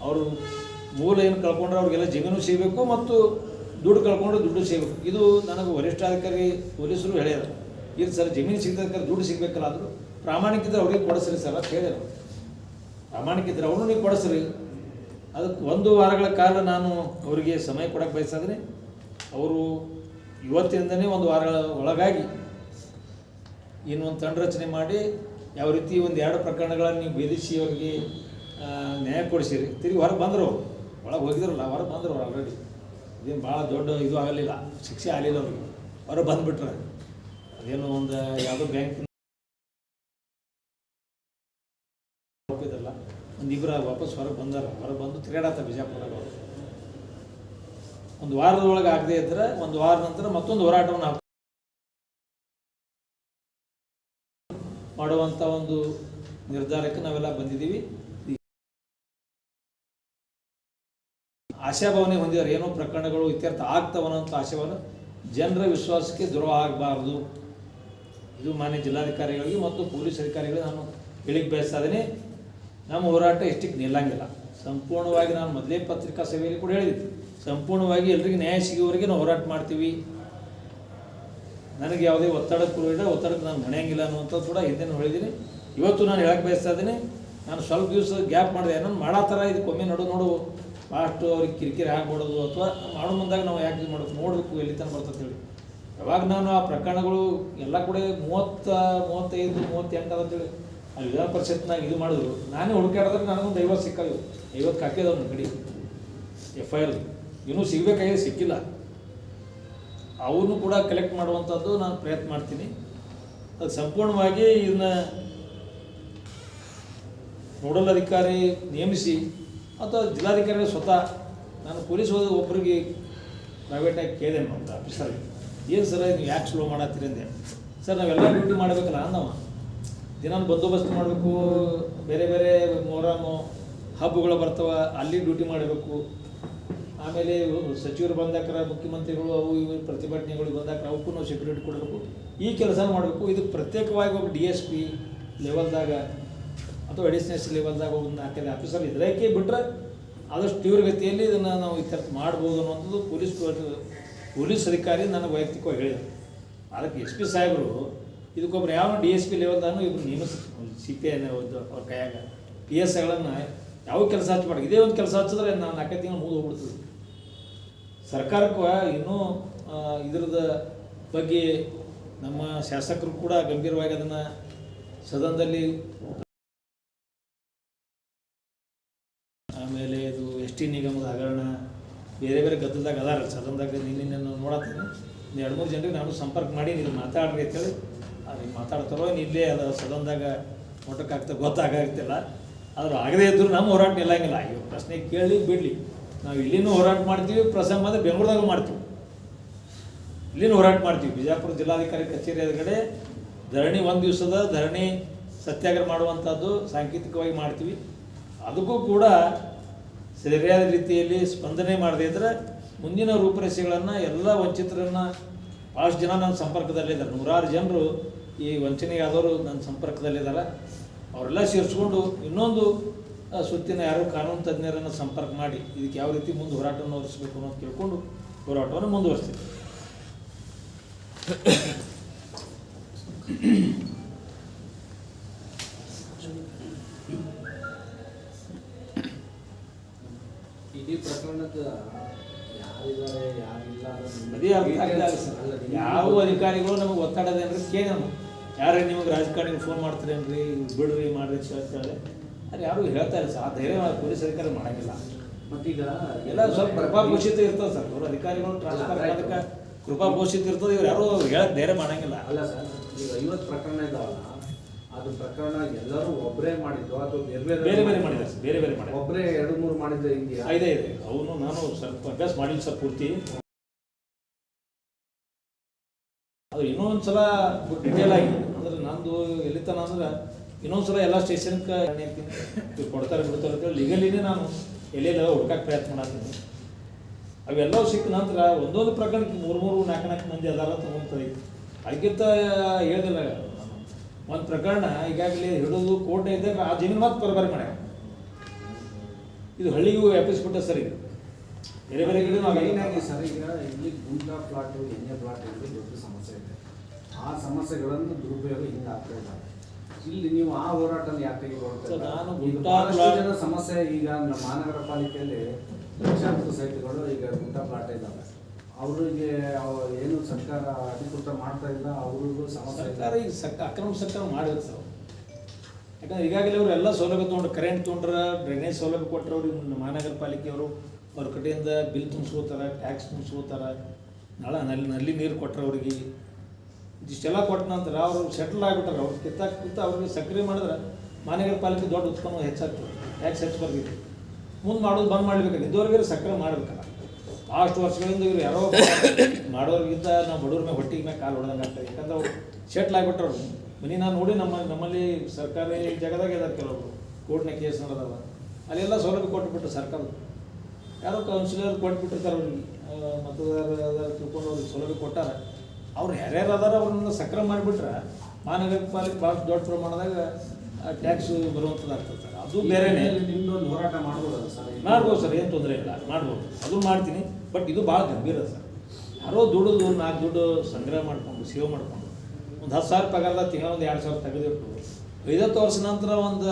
ಅವರು ಮೂಲ ಏನು ಕಳ್ಕೊಂಡ್ರೆ ಅವ್ರಿಗೆಲ್ಲ ಜಮೀನು ಸಿಗಬೇಕು ಮತ್ತು ದುಡ್ಡು ಕಳ್ಕೊಂಡ್ರೆ ದುಡ್ಡು ಸಿಗಬೇಕು. ಇದು ನನಗೆ ವರಿಷ್ಠಾಧಿಕಾರಿ ಪೊಲೀಸರು ಹೇಳ್ಯಾರ. ಇದು ಸರ್, ಜಮೀನು ಸಿಗ್ತದಕ್ಕೆ ದುಡ್ಡು ಸಿಗಬೇಕಲ್ಲ ಆದರೂ ಪ್ರಾಮಾಣಿಕಿದ್ರೆ ಅವ್ರಿಗೆ ಕೊಡಿಸ್ರಿ ಸರ್ ಅಂತ ಹೇಳ್ಯಾರ. ಪ್ರಾಮಾಣಿಕಿದ್ರೆ ಅವನು ನೀವು ಕೊಡಿಸ್ರಿ. ಅದಕ್ಕೆ ಒಂದು ವಾರಗಳ ಕಾಲ ನಾನು ಅವರಿಗೆ ಸಮಯ ಕೊಡಕ್ಕೆ ಬಯಸಿದ್ರೆ ಅವರು ಇವತ್ತಿನಿಂದನೇ ಒಂದು ವಾರಗಳ ಒಳಗಾಗಿ ಇನ್ನೊಂದು ತಂಡ ರಚನೆ ಮಾಡಿ ಯಾವ ರೀತಿ ಒಂದು ಎರಡು ಪ್ರಕರಣಗಳನ್ನು ನೀವು ಭೇದಿಸಿ ಅವರಿಗೆ ನ್ಯಾಯ ಕೊಡಿಸಿರಿ. ತಿರುಗಿ ಹೊರಗೆ ಬಂದರು ಒಳಗೆ ಹೋಗಿದ್ರಲ್ಲ, ಹೊರ ಬಂದರು ಅವ್ರು ಆಲ್ರೆಡಿ ಇದೇನು ಭಾಳ ದೊಡ್ಡ ಇದು ಆಗಲಿಲ್ಲ, ಶಿಕ್ಷೆ ಆಗಲಿಲ್ಲ ಅವ್ರಿಗೆ. ಹೊರ ಬಂದುಬಿಟ್ರೆ ಅದೇನು ಒಂದು ಯಾವುದೋ ಬ್ಯಾಂಕ್ ಹೋಗಿದ್ರಲ್ಲ ಒಂದು ಇಬ್ಬರ ವಾಪಸ್ ಹೊರಗೆ ಬಂದಾರ. ಹೊರಗೆ ಬಂದು ತಿರುಗಾಡತ್ತ ಬಿಜಾಪುರ ಒಂದು ವಾರದೊಳಗೆ ಆಗದೆ ಇದ್ರೆ, ಒಂದು ವಾರ ನಂತರ ಮತ್ತೊಂದು ಹೋರಾಟವನ್ನು ಹಾಕ ಮಾಡುವಂಥ ಒಂದು ನಿರ್ಧಾರಕ್ಕೆ ನಾವೆಲ್ಲ ಬಂದಿದ್ದೀವಿ. ಆಶಾಭಾವನೆ ಹೊಂದಿದ್ದಾರೆ. ಏನೋ ಪ್ರಕರಣಗಳು ಇತ್ಯರ್ಥ ಆಗ್ತವನ್ನೋಂಥ ಆಶಾಭಾವನೆ ಜನರ ವಿಶ್ವಾಸಕ್ಕೆ ದ್ರೋಹ ಆಗಬಾರ್ದು. ಇದು ಮಾನ್ಯ ಜಿಲ್ಲಾಧಿಕಾರಿಗಳಿಗೆ ಮತ್ತು ಪೊಲೀಸ್ ಅಧಿಕಾರಿಗಳಿಗೆ ನಾನು ಹೇಳಿಕ್ ಬಯಸ್ತಾ ಇದ್ದೀನಿ. ನಮ್ಮ ಹೋರಾಟ ಎಷ್ಟಕ್ಕೆ ನಿಲ್ಲಂಗಿಲ್ಲ. ಸಂಪೂರ್ಣವಾಗಿ ನಾನು ಮೊದಲೇ ಪತ್ರಿಕಾ ಸಭೆಯಲ್ಲಿ ಕೂಡ ಹೇಳಿದ್ದೆ. ಸಂಪೂರ್ಣವಾಗಿ ಎಲ್ರಿಗೂ ನ್ಯಾಯ ಸಿಗುವವರೆಗೆ ನಾವು ಹೋರಾಟ ಮಾಡ್ತೀವಿ. ನನಗೆ ಯಾವುದೇ ಒತ್ತಡ ಕೂಡ ಒತ್ತಡಕ್ಕೆ ನಾನು ಮನೆಯಂಗಿಲ್ಲ ಅನ್ನುವಂಥದ್ದು ಕೂಡ ಹಿಂದೆ ನಾನು ಹೇಳಿದ್ದೀನಿ. ಇವತ್ತು ನಾನು ಹೇಳಕ್ಕೆ ಬಯಸ್ತಾ ಇದ್ದೀನಿ. ನಾನು ಸ್ವಲ್ಪ ದಿವಸ ಗ್ಯಾಪ್ ಮಾಡಿದೆ. ಏನೋ ಥರ ಇದಕ್ಕೊಮ್ಮೆ ನಡು, ನೋಡು. ಭಾಳಷ್ಟು ಅವ್ರಿಗೆ ಕಿರಿಕಿರಿ ಆಗ್ಬಿಡೋದು ಅಥವಾ ಮಾಡೋ ಮುಂದಾಗ ನಾವು ಯಾಕೆ ಇದು ಮಾಡ್ಬೇಕು ನೋಡಬೇಕು ಎಲ್ಲಿ ತನಕ ಬರ್ತದೆ ಹೇಳಿ. ಯಾವಾಗ ನಾನು ಆ ಪ್ರಕರಣಗಳು ಎಲ್ಲ ಕೂಡ ಮೂವತ್ತ, ಮೂವತ್ತೈದು, ಮೂವತ್ತೆಂಟು ಅಂತೇಳಿ ಆ ವಿಧಾನ ಪರಿಷತ್ನಾಗ ಇದು ಮಾಡಿದ್ರು. ನಾನೇ ಹುಡುಕಾಡಿದ್ರೆ ನನಗೊಂದು ಐವತ್ತು ಸಿಕ್ಕಲ್ಲ ಐವತ್ತು ಕಾಕಿದ ಒಂದು ಕಡೆ. ಎಫ್ ಐ ಆರ್ ಇನ್ನೂ ಸಿಗಬೇಕಾಗಿದೆ, ಸಿಕ್ಕಿಲ್ಲ. ಅವನು ಕೂಡ ಕಲೆಕ್ಟ್ ಮಾಡುವಂಥದ್ದು ನಾನು ಪ್ರಯತ್ನ ಮಾಡ್ತೀನಿ. ಅದು ಸಂಪೂರ್ಣವಾಗಿ ಇದನ್ನ ನೋಡಲ್ ಅಧಿಕಾರಿ ನೇಮಿಸಿ ಅಥವಾ ಜಿಲ್ಲಾಧಿಕಾರಿಗಳು ಸ್ವತಃ ನಾನು ಪೊಲೀಸ್ ಹೋದ ಒಬ್ಬರಿಗೆ ಪ್ರೈವೇಟಾಗಿ ಕೇಳಿದೆ ನಮ್ಮ ಆಫೀಸರ್ಗೆ ಏನು ಸರ್ ನೀವು ಯಾಕೆ ಸ್ಲೋ ಮಾಡತ್ತೀರಿ ಅಂದೆ. ಸರ್, ನಾವೆಲ್ಲ ಡ್ಯೂಟಿ ಮಾಡಬೇಕಲ್ಲ, ಅಂದವ. ದಿನ ಬಂದೋಬಸ್ತ್ ಮಾಡಬೇಕು, ಬೇರೆ ಬೇರೆ ಮೊಹರಮು ಹಬ್ಬಗಳು ಬರ್ತವೆ, ಅಲ್ಲಿ ಡ್ಯೂಟಿ ಮಾಡಬೇಕು. ಆಮೇಲೆ ಸಚಿವರು ಬಂದಾಕ್ರ, ಮುಖ್ಯಮಂತ್ರಿಗಳು ಅವು ಇವು ಪ್ರತಿಭಟನೆಗಳು ಬಂದಾಕ್ರ, ಅವಕ್ಕೂ ನಾವು ಸೆಕ್ಯೂರಿಟಿ ಕೊಡಬೇಕು. ಈ ಕೆಲಸ ಮಾಡಬೇಕು. ಇದು ಪ್ರತ್ಯೇಕವಾಗಿ ಒಬ್ಬ ಡಿ ಎಸ್ ಪಿ ಲೆವೆಲ್ದಾಗ ಅಥವಾ ಅಡಿಷನಲ್ ಲೆವೆಲ್ದಾಗ ಒಂದು ನಾಲ್ಕೈದು ಆಫೀಸರ್ ಇದಕ್ಕೆ ಬಿಟ್ಟರೆ ಆದಷ್ಟು ತೀವ್ರಗತಿಯಲ್ಲಿ ಇದನ್ನು ನಾವು ಇತ್ಯರ್ಥ ಮಾಡ್ಬೋದು ಅನ್ನೋಂಥದ್ದು ಪೊಲೀಸ್ ಪೊಲೀಸ್ ಅಧಿಕಾರಿ ನನಗೆ ವೈಯಕ್ತಿಕವಾಗಿ ಹೇಳಿದರು. ಅದಕ್ಕೆ ಎಸ್ ಪಿ ಸಾಹೇಬರು ಇದಕ್ಕೊಬ್ರು ಯಾವ ಡಿ ಎಸ್ ಪಿ ಲೆವೆಲ್ದಾನು ಇವ್ರು ನೇಮಿಸ್ ಸಿ ಪಿ ಐನ ಅವ್ರ ಕೈಯಾಗ ಪಿ ಎಸ್ ಐಗಳನ್ನು ಯಾವ ಕೆಲಸ ಹಚ್ಚಬಾರ್ದು ಇದೇ ಒಂದು ಕೆಲಸ ಹಚ್ಚಿದ್ರೆ ನಾವು ನಾಲ್ಕೈದು ತಿಂಗಳು ಮುಗಿದು ಹೋಗ್ಬಿಡ್ತದೆ. ಸರ್ಕಾರಕ್ಕೂ ಇನ್ನೂ ಇದ್ರದ ಬಗ್ಗೆ ನಮ್ಮ ಶಾಸಕರು ಕೂಡ ಗಂಭೀರವಾಗಿ ಅದನ್ನು ಸದನದಲ್ಲಿ ಟಿ ನಿಗಮದ ಹಗರಣ ಬೇರೆ ಬೇರೆ ಗದ್ದಲದಾಗ ಅದಾರ ಸದನದಾಗ ನಿನ್ನೆ ನೋಡತ್ತೀನಿ. ಒಂದು ಎರಡು ಮೂರು ಜನರಿಗೆ ನಾನು ಸಂಪರ್ಕ ಮಾಡಿ ನೀವು ಮಾತಾಡ್ರಿ ಅಂತೇಳಿ. ಅದು ಮಾತಾಡ್ತಾರೋ ಇಲ್ಲೇ ಅದು ಸದನದಾಗ ಮೊಟಕ್ಕಾಗ್ತಾ ಗೊತ್ತಾಗ್ತಿಲ್ಲ ಆದ್ರೆ ಆಗದೇ ಇದ್ದರೂ ನಮ್ಮ ಹೋರಾಟ ನಿಲ್ಲಂಗಿಲ್ಲ ಈ ಪ್ರಶ್ನೆ ಕೇಳಿ ಬಿಡಲಿ. ನಾವು ಇಲ್ಲಿನೂ ಹೋರಾಟ ಮಾಡ್ತೀವಿ, ಪ್ರಸಂಗ ಬಂದರೆ ಬೆಂಗಳೂರದಾಗ ಮಾಡ್ತೀವಿ. ಇಲ್ಲಿನೂ ಹೋರಾಟ ಮಾಡ್ತೀವಿ. ಬಿಜಾಪುರ ಜಿಲ್ಲಾಧಿಕಾರಿ ಕಚೇರಿ ಎದುರುಗಡೆ ಧರಣಿ ಒಂದು ದಿವಸದ ಧರಣಿ ಸತ್ಯಾಗ್ರಹ ಮಾಡುವಂಥದ್ದು ಸಾಂಕೇತಿಕವಾಗಿ ಮಾಡ್ತೀವಿ. ಅದಕ್ಕೂ ಕೂಡ ಸರಿಯಾದ ರೀತಿಯಲ್ಲಿ ಸ್ಪಂದನೆ ಮಾಡದೇ ಇದ್ರೆ ಮುಂದಿನ ರೂಪರೇಷೆಗಳನ್ನು ಎಲ್ಲ ವಂಚಿತರನ್ನು ಭಾಳಷ್ಟು ಜನ ನನ್ನ ಸಂಪರ್ಕದಲ್ಲಿದ್ದಾರೆ ನೂರಾರು ಜನರು ಈ ವಂಚನೆಯಾದವರು ನನ್ನ ಸಂಪರ್ಕದಲ್ಲಿದ್ದಾರೆ ಅವರೆಲ್ಲ ಸೇರಿಸ್ಕೊಂಡು ಇನ್ನೊಂದು ಸುತ್ತಿನ ಯಾರು ಕಾನೂನು ತಜ್ಞರನ್ನು ಸಂಪರ್ಕ ಮಾಡಿ ಇದಕ್ಕೆ ಯಾವ ರೀತಿ ಮುಂದೆ ಹೋರಾಟವನ್ನು ಹೊರಿಸಬೇಕು ಅನ್ನೋದು ಕೇಳಿಕೊಂಡು ಹೋರಾಟವನ್ನು ಮುಂದುವರಿಸ್ತೀವಿ ಪ್ರಕರಣದ ಅದೇ ಅರ್ಥ ಸರ್ ಯಾವ ಅಧಿಕಾರಿಗಳು ನಮಗೆ ಒತ್ತಡದೇನ್ರಿ ಕೇಳಿ ನಾವು ಯಾರು ನಿಮಗೆ ರಾಜಕಾರಣಿಗೆ ಫೋನ್ ಮಾಡ್ತಾರೇನ್ರಿ? ಬಿಡ್ರಿ ಮಾಡ್ರಿ ಹೇಳ್ತಾರೆ. ಅದು ಯಾರು ಹೇಳ್ತಾ ಇಲ್ಲ. ಸರ್ ಆ ಧೈರ್ಯ ಪೊಲೀಸ್ ಅಧಿಕಾರಿ ಮಾಡಂಗಿಲ್ಲ. ಮತ್ತೀಗ ಎಲ್ಲ ಸ್ವಲ್ಪ ಕೃಪಾಘೋಷಿತ ಇರ್ತದೆ ಸರ್. ಅವ್ರ ಅಧಿಕಾರಿಗಳು ಟ್ರಾನ್ಸ್ಫರ್ ಮಾಡೋದಕ್ಕೆ ಕೃಪಾಘೋಷಿತ ಇರ್ತದೆ. ಇವ್ರು ಯಾರು ಹೇಳಕ್ ಧೈರ್ಯ ಮಾಡಂಗಿಲ್ಲ. ಅಲ್ಲ ಸರ್ ಈಗ ಐವತ್ತು ಪ್ರಕರಣ ಇದಾವಲ್ಲ. ಅದು ಪ್ರಕರಣ ಎಲ್ಲರೂ ಒಬ್ಬರೇ ಮಾಡಿದ್ರು ಅದು ಬೇರೆ ಬೇರೆ ಬೇರೆ ಮಾಡಿದ್ದಾರೆ. ಸರ್ ಬೇರೆ ಬೇರೆ ಮಾಡಿ ಒಬ್ಬರೇ ಎರಡು ಮೂರು ಮಾಡಿದ್ರೆ ಹಿಂಗೆ ಇದೆ ಇದೆ. ಅವನು ನಾನು ಸ್ವಲ್ಪ ಅಭ್ಯಾಸ ಮಾಡಿಲ್ಲ ಸರ್ ಪೂರ್ತಿ. ಅದು ಇನ್ನೊಂದ್ಸಲ ಡಿಟೇಲ್ ಆಗಿ ಅಂದ್ರೆ ನಂದು ಎಲ್ಲಿ ತನ ಅಂದ್ರೆ ಇನ್ನೊಂದು ಸಲ ಎಲ್ಲ ಸ್ಟೇಷನ್ಗೆ ಕೊಡ್ತಾರೆ ಬಿಡ್ತಾರೆ ಅಂತೇಳಿ ಲೀಗಲಿನೇ ನಾನು ಎಲ್ಲೆಲ್ಲ ಹುಡ್ಕಕ್ಕೆ ಪ್ರಯತ್ನ ಮಾಡ್ತೀನಿ. ಅವೆಲ್ಲವೂ ಸಿಕ್ಕ ನಂತರ ಒಂದೊಂದು ಪ್ರಕರಣಕ್ಕೆ ಮೂರು ಮೂರು ನಾಲ್ಕು ನಾಲ್ಕು ಮಂದಿ ಅದಾರ ಅಂತ ಹೋಗ್ತದೆ ಅದಕ್ಕಿಂತ ಹೇಳ್ದಿಲ್ಲ ಒಂದು ಪ್ರಕರಣ ಈಗಾಗಲೇ ಹಿಡಿದು ಕೋಟೆ ಇದ್ದಾಗ ಆ ಜಮೀನು ಮತ್ತೆ ಬರಬಾರಿ ಮಾಡ್ಯಾವ ಇದು ಹಳ್ಳಿಗೂ ವ್ಯಾಪಿಸ್ಬಿಟ್ಟ ಸರ್. ಇದು ಬೇರೆ ಬೇರೆ ಕಡೆ ನಾವು ಏನಾಗಿ ಸರ್ ಈಗ ಇಲ್ಲಿ ಗುಂಡ ಪ್ಲಾಟ್ ಎಣ್ಣೆ ಪ್ಲಾಟ್ ಇರೋದು ದೊಡ್ಡ ಸಮಸ್ಯೆ ಇದೆ. ಆ ಸಮಸ್ಯೆಗಳನ್ನು ದುರುಪಯೋಗ ಹಿಂಗೆ ಆಗ್ತಾ ಇದ್ದಾರೆ ಇಲ್ಲಿ ನೀವು ಆ ಹೋರಾಟ ಯಾಕೆ ಸರ್, ನಾನು ಜನ ಸಮಸ್ಯೆ ಈಗ ನಮ್ಮ ಮಹಾನಗರ ಪಾಲಿಕೆಯಲ್ಲಿ ಲಕ್ಷಾಂತರ ಸೈಟ್ಗಳು ಈಗ ಗುಂಟಾ ಪ್ಲಾಟ್ ಇದ್ದಾವೆ. ಅವರಿಗೆ ಏನು ಸರ್ಕಾರ ಅಧಿಕೃತ ಮಾಡ್ತಾ ಇಲ್ಲ, ಅವ್ರಿಗೂ ಸರ್ಕಾರ ಈಗ ಅಕ್ರಮ ಸರ್ಕಾರ ಮಾಡಿರುತ್ತೆ ಯಾಕಂದ್ರೆ ಈಗಾಗಲೇ ಅವರು ಎಲ್ಲ ಸೌಲಭ್ಯ ತೊಗೊಂಡು ಕರೆಂಟ್ ತೊಗೊಂಡ್ರೆ ಡ್ರೈನೇಜ್ ಸೌಲಭ್ಯ ಕೊಟ್ಟರೆ ಅವ್ರಿಗೆ ಮಹಾನಗರ ಪಾಲಿಕೆಯವರು ಅವ್ರ. ಕಡೆಯಿಂದ ಬಿಲ್ ತುಂಬಿಸ್ಕೋತಾರೆ ಟ್ಯಾಕ್ಸ್ ತುಂಬಿಸ್ಕೋತಾರೆ. ನಳ ನಲ್ಲಿ ನಲ್ಲಿ ನೀರು ಕೊಟ್ರೆ ಅವ್ರಿಗೆ. ಇದಿಷ್ಟೆಲ್ಲ ಕೊಟ್ಟ ನಂತರ ಅವರು ಸೆಟ್ಲ್ ಆಗಿಬಿಟ್ಟಾರೆ. ಅವ್ರು ಕಿತ್ತಾಕ್ ಕಿತ್ತ ಅವ್ರಿಗೆ ಸಕ್ರಿಯ ಮಾಡಿದ್ರೆ ಮಹಾನಗರ ಪಾಲಿಕೆ ದೊಡ್ಡ ಉತ್ಪನ್ನ ಹೆಚ್ಚಾಗ್ತದೆ. ಟ್ಯಾಕ್ಸ್ ಹೆಚ್ಚು ಬರ್ತಿದೆ ಮುಂದೆ ಮಾಡೋದು ಬಂದ್ ಮಾಡ್ಬೇಕಾದ್ರೆ ಇದುವರೆಗೆ ಸಕ್ರಿಯ ಮಾಡ್ಬೇಕಲ್ಲ ಭಾಳಷ್ಟು ವರ್ಷಗಳಿಂದ ಇವ್ರು ಯಾರೋ ಮಾಡೋರಿಗಿಂತ ನಾವು ಬಡವ್ರ ಮೇಲೆ ಹೊಟ್ಟಿಗೆ ಮೇಲೆ ಕಾಲು ಹೊಡೆದಂಗೆ ಆಗ್ತದೆ ಯಾಕಂದ್ರೆ ಅವ್ರು ಸೆಟ್ಲ್ ಆಗಿಬಿಟ್ರು ಮನೆ ನಾನು ನೋಡಿ ನಮ್ಮ ನಮ್ಮಲ್ಲಿ ಸರ್ಕಾರಿ ಜಾಗದಾಗ ಇದ್ದಾರೆ ಕೆಲವರು. ಕೋರ್ಟ್ನ ಕೇಸ್ ನಡೆದವ. ಅಲ್ಲೆಲ್ಲ ಸೌಲಭ್ಯ ಕೊಟ್ಬಿಟ್ರು ಸರ್ಕಾರ. ಯಾರೋ ಕೌನ್ಸಿಲರ್ ಕೊಟ್ಬಿಟ್ಟಿರ್ತಾರೆ ಅವ್ರಿಗೆ. ಮತದಾರ ತಿಳ್ಕೊಂಡು ಅವ್ರಿಗೆ ಸೌಲಭ್ಯ ಕೊಟ್ಟಾರ. ಅವ್ರು ಯಾರ್ಯಾರು ಅದಾರ ಅವ್ರನ್ನ ಸಕ್ರಮ ಮಾಡಿಬಿಟ್ರೆ. ಮಹಾನಗರ ಪಾಲಿಕೆ ಭಾಳ ದೊಡ್ಡ ಪ್ರಮಾಣದಾಗ ಟ್ಯಾಕ್ಸ್ ಬರುವಂಥದ್ದು ಆಗ್ತದೆ. ಅದು ಬೇರೆನೇ. ನಿಮ್ದು ಒಂದು ಹೋರಾಟ ಮಾಡ್ಬೋದು ಸರ್? ಮಾಡ್ಬೋದು ಸರ್ ಏನು ತೊಂದರೆ ಇಲ್ಲ ಮಾಡ್ಬೋದು. ಅದು ಮಾಡ್ತೀನಿ ಬಟ್ ಇದು ಭಾಳ ಗಂಭೀರ ಸರ್. ಯಾರೋ ದುಡ್ದು ನಾಲ್ಕು ದುಡ್ಡು ಸಂಗ್ರಹ ಮಾಡ್ಕೊಂಡು ಸೇವ್ ಮಾಡ್ಕೊಂಡು ಒಂದು ಹತ್ತು ಸಾವಿರ ಪಗಾರದ ತಿಂಗಳ ಒಂದು ಎರಡು ಸಾವಿರ ತೆಗೆದಿಟ್ಟು ಐವತ್ತು ವರ್ಷ ನಂತರ ಒಂದು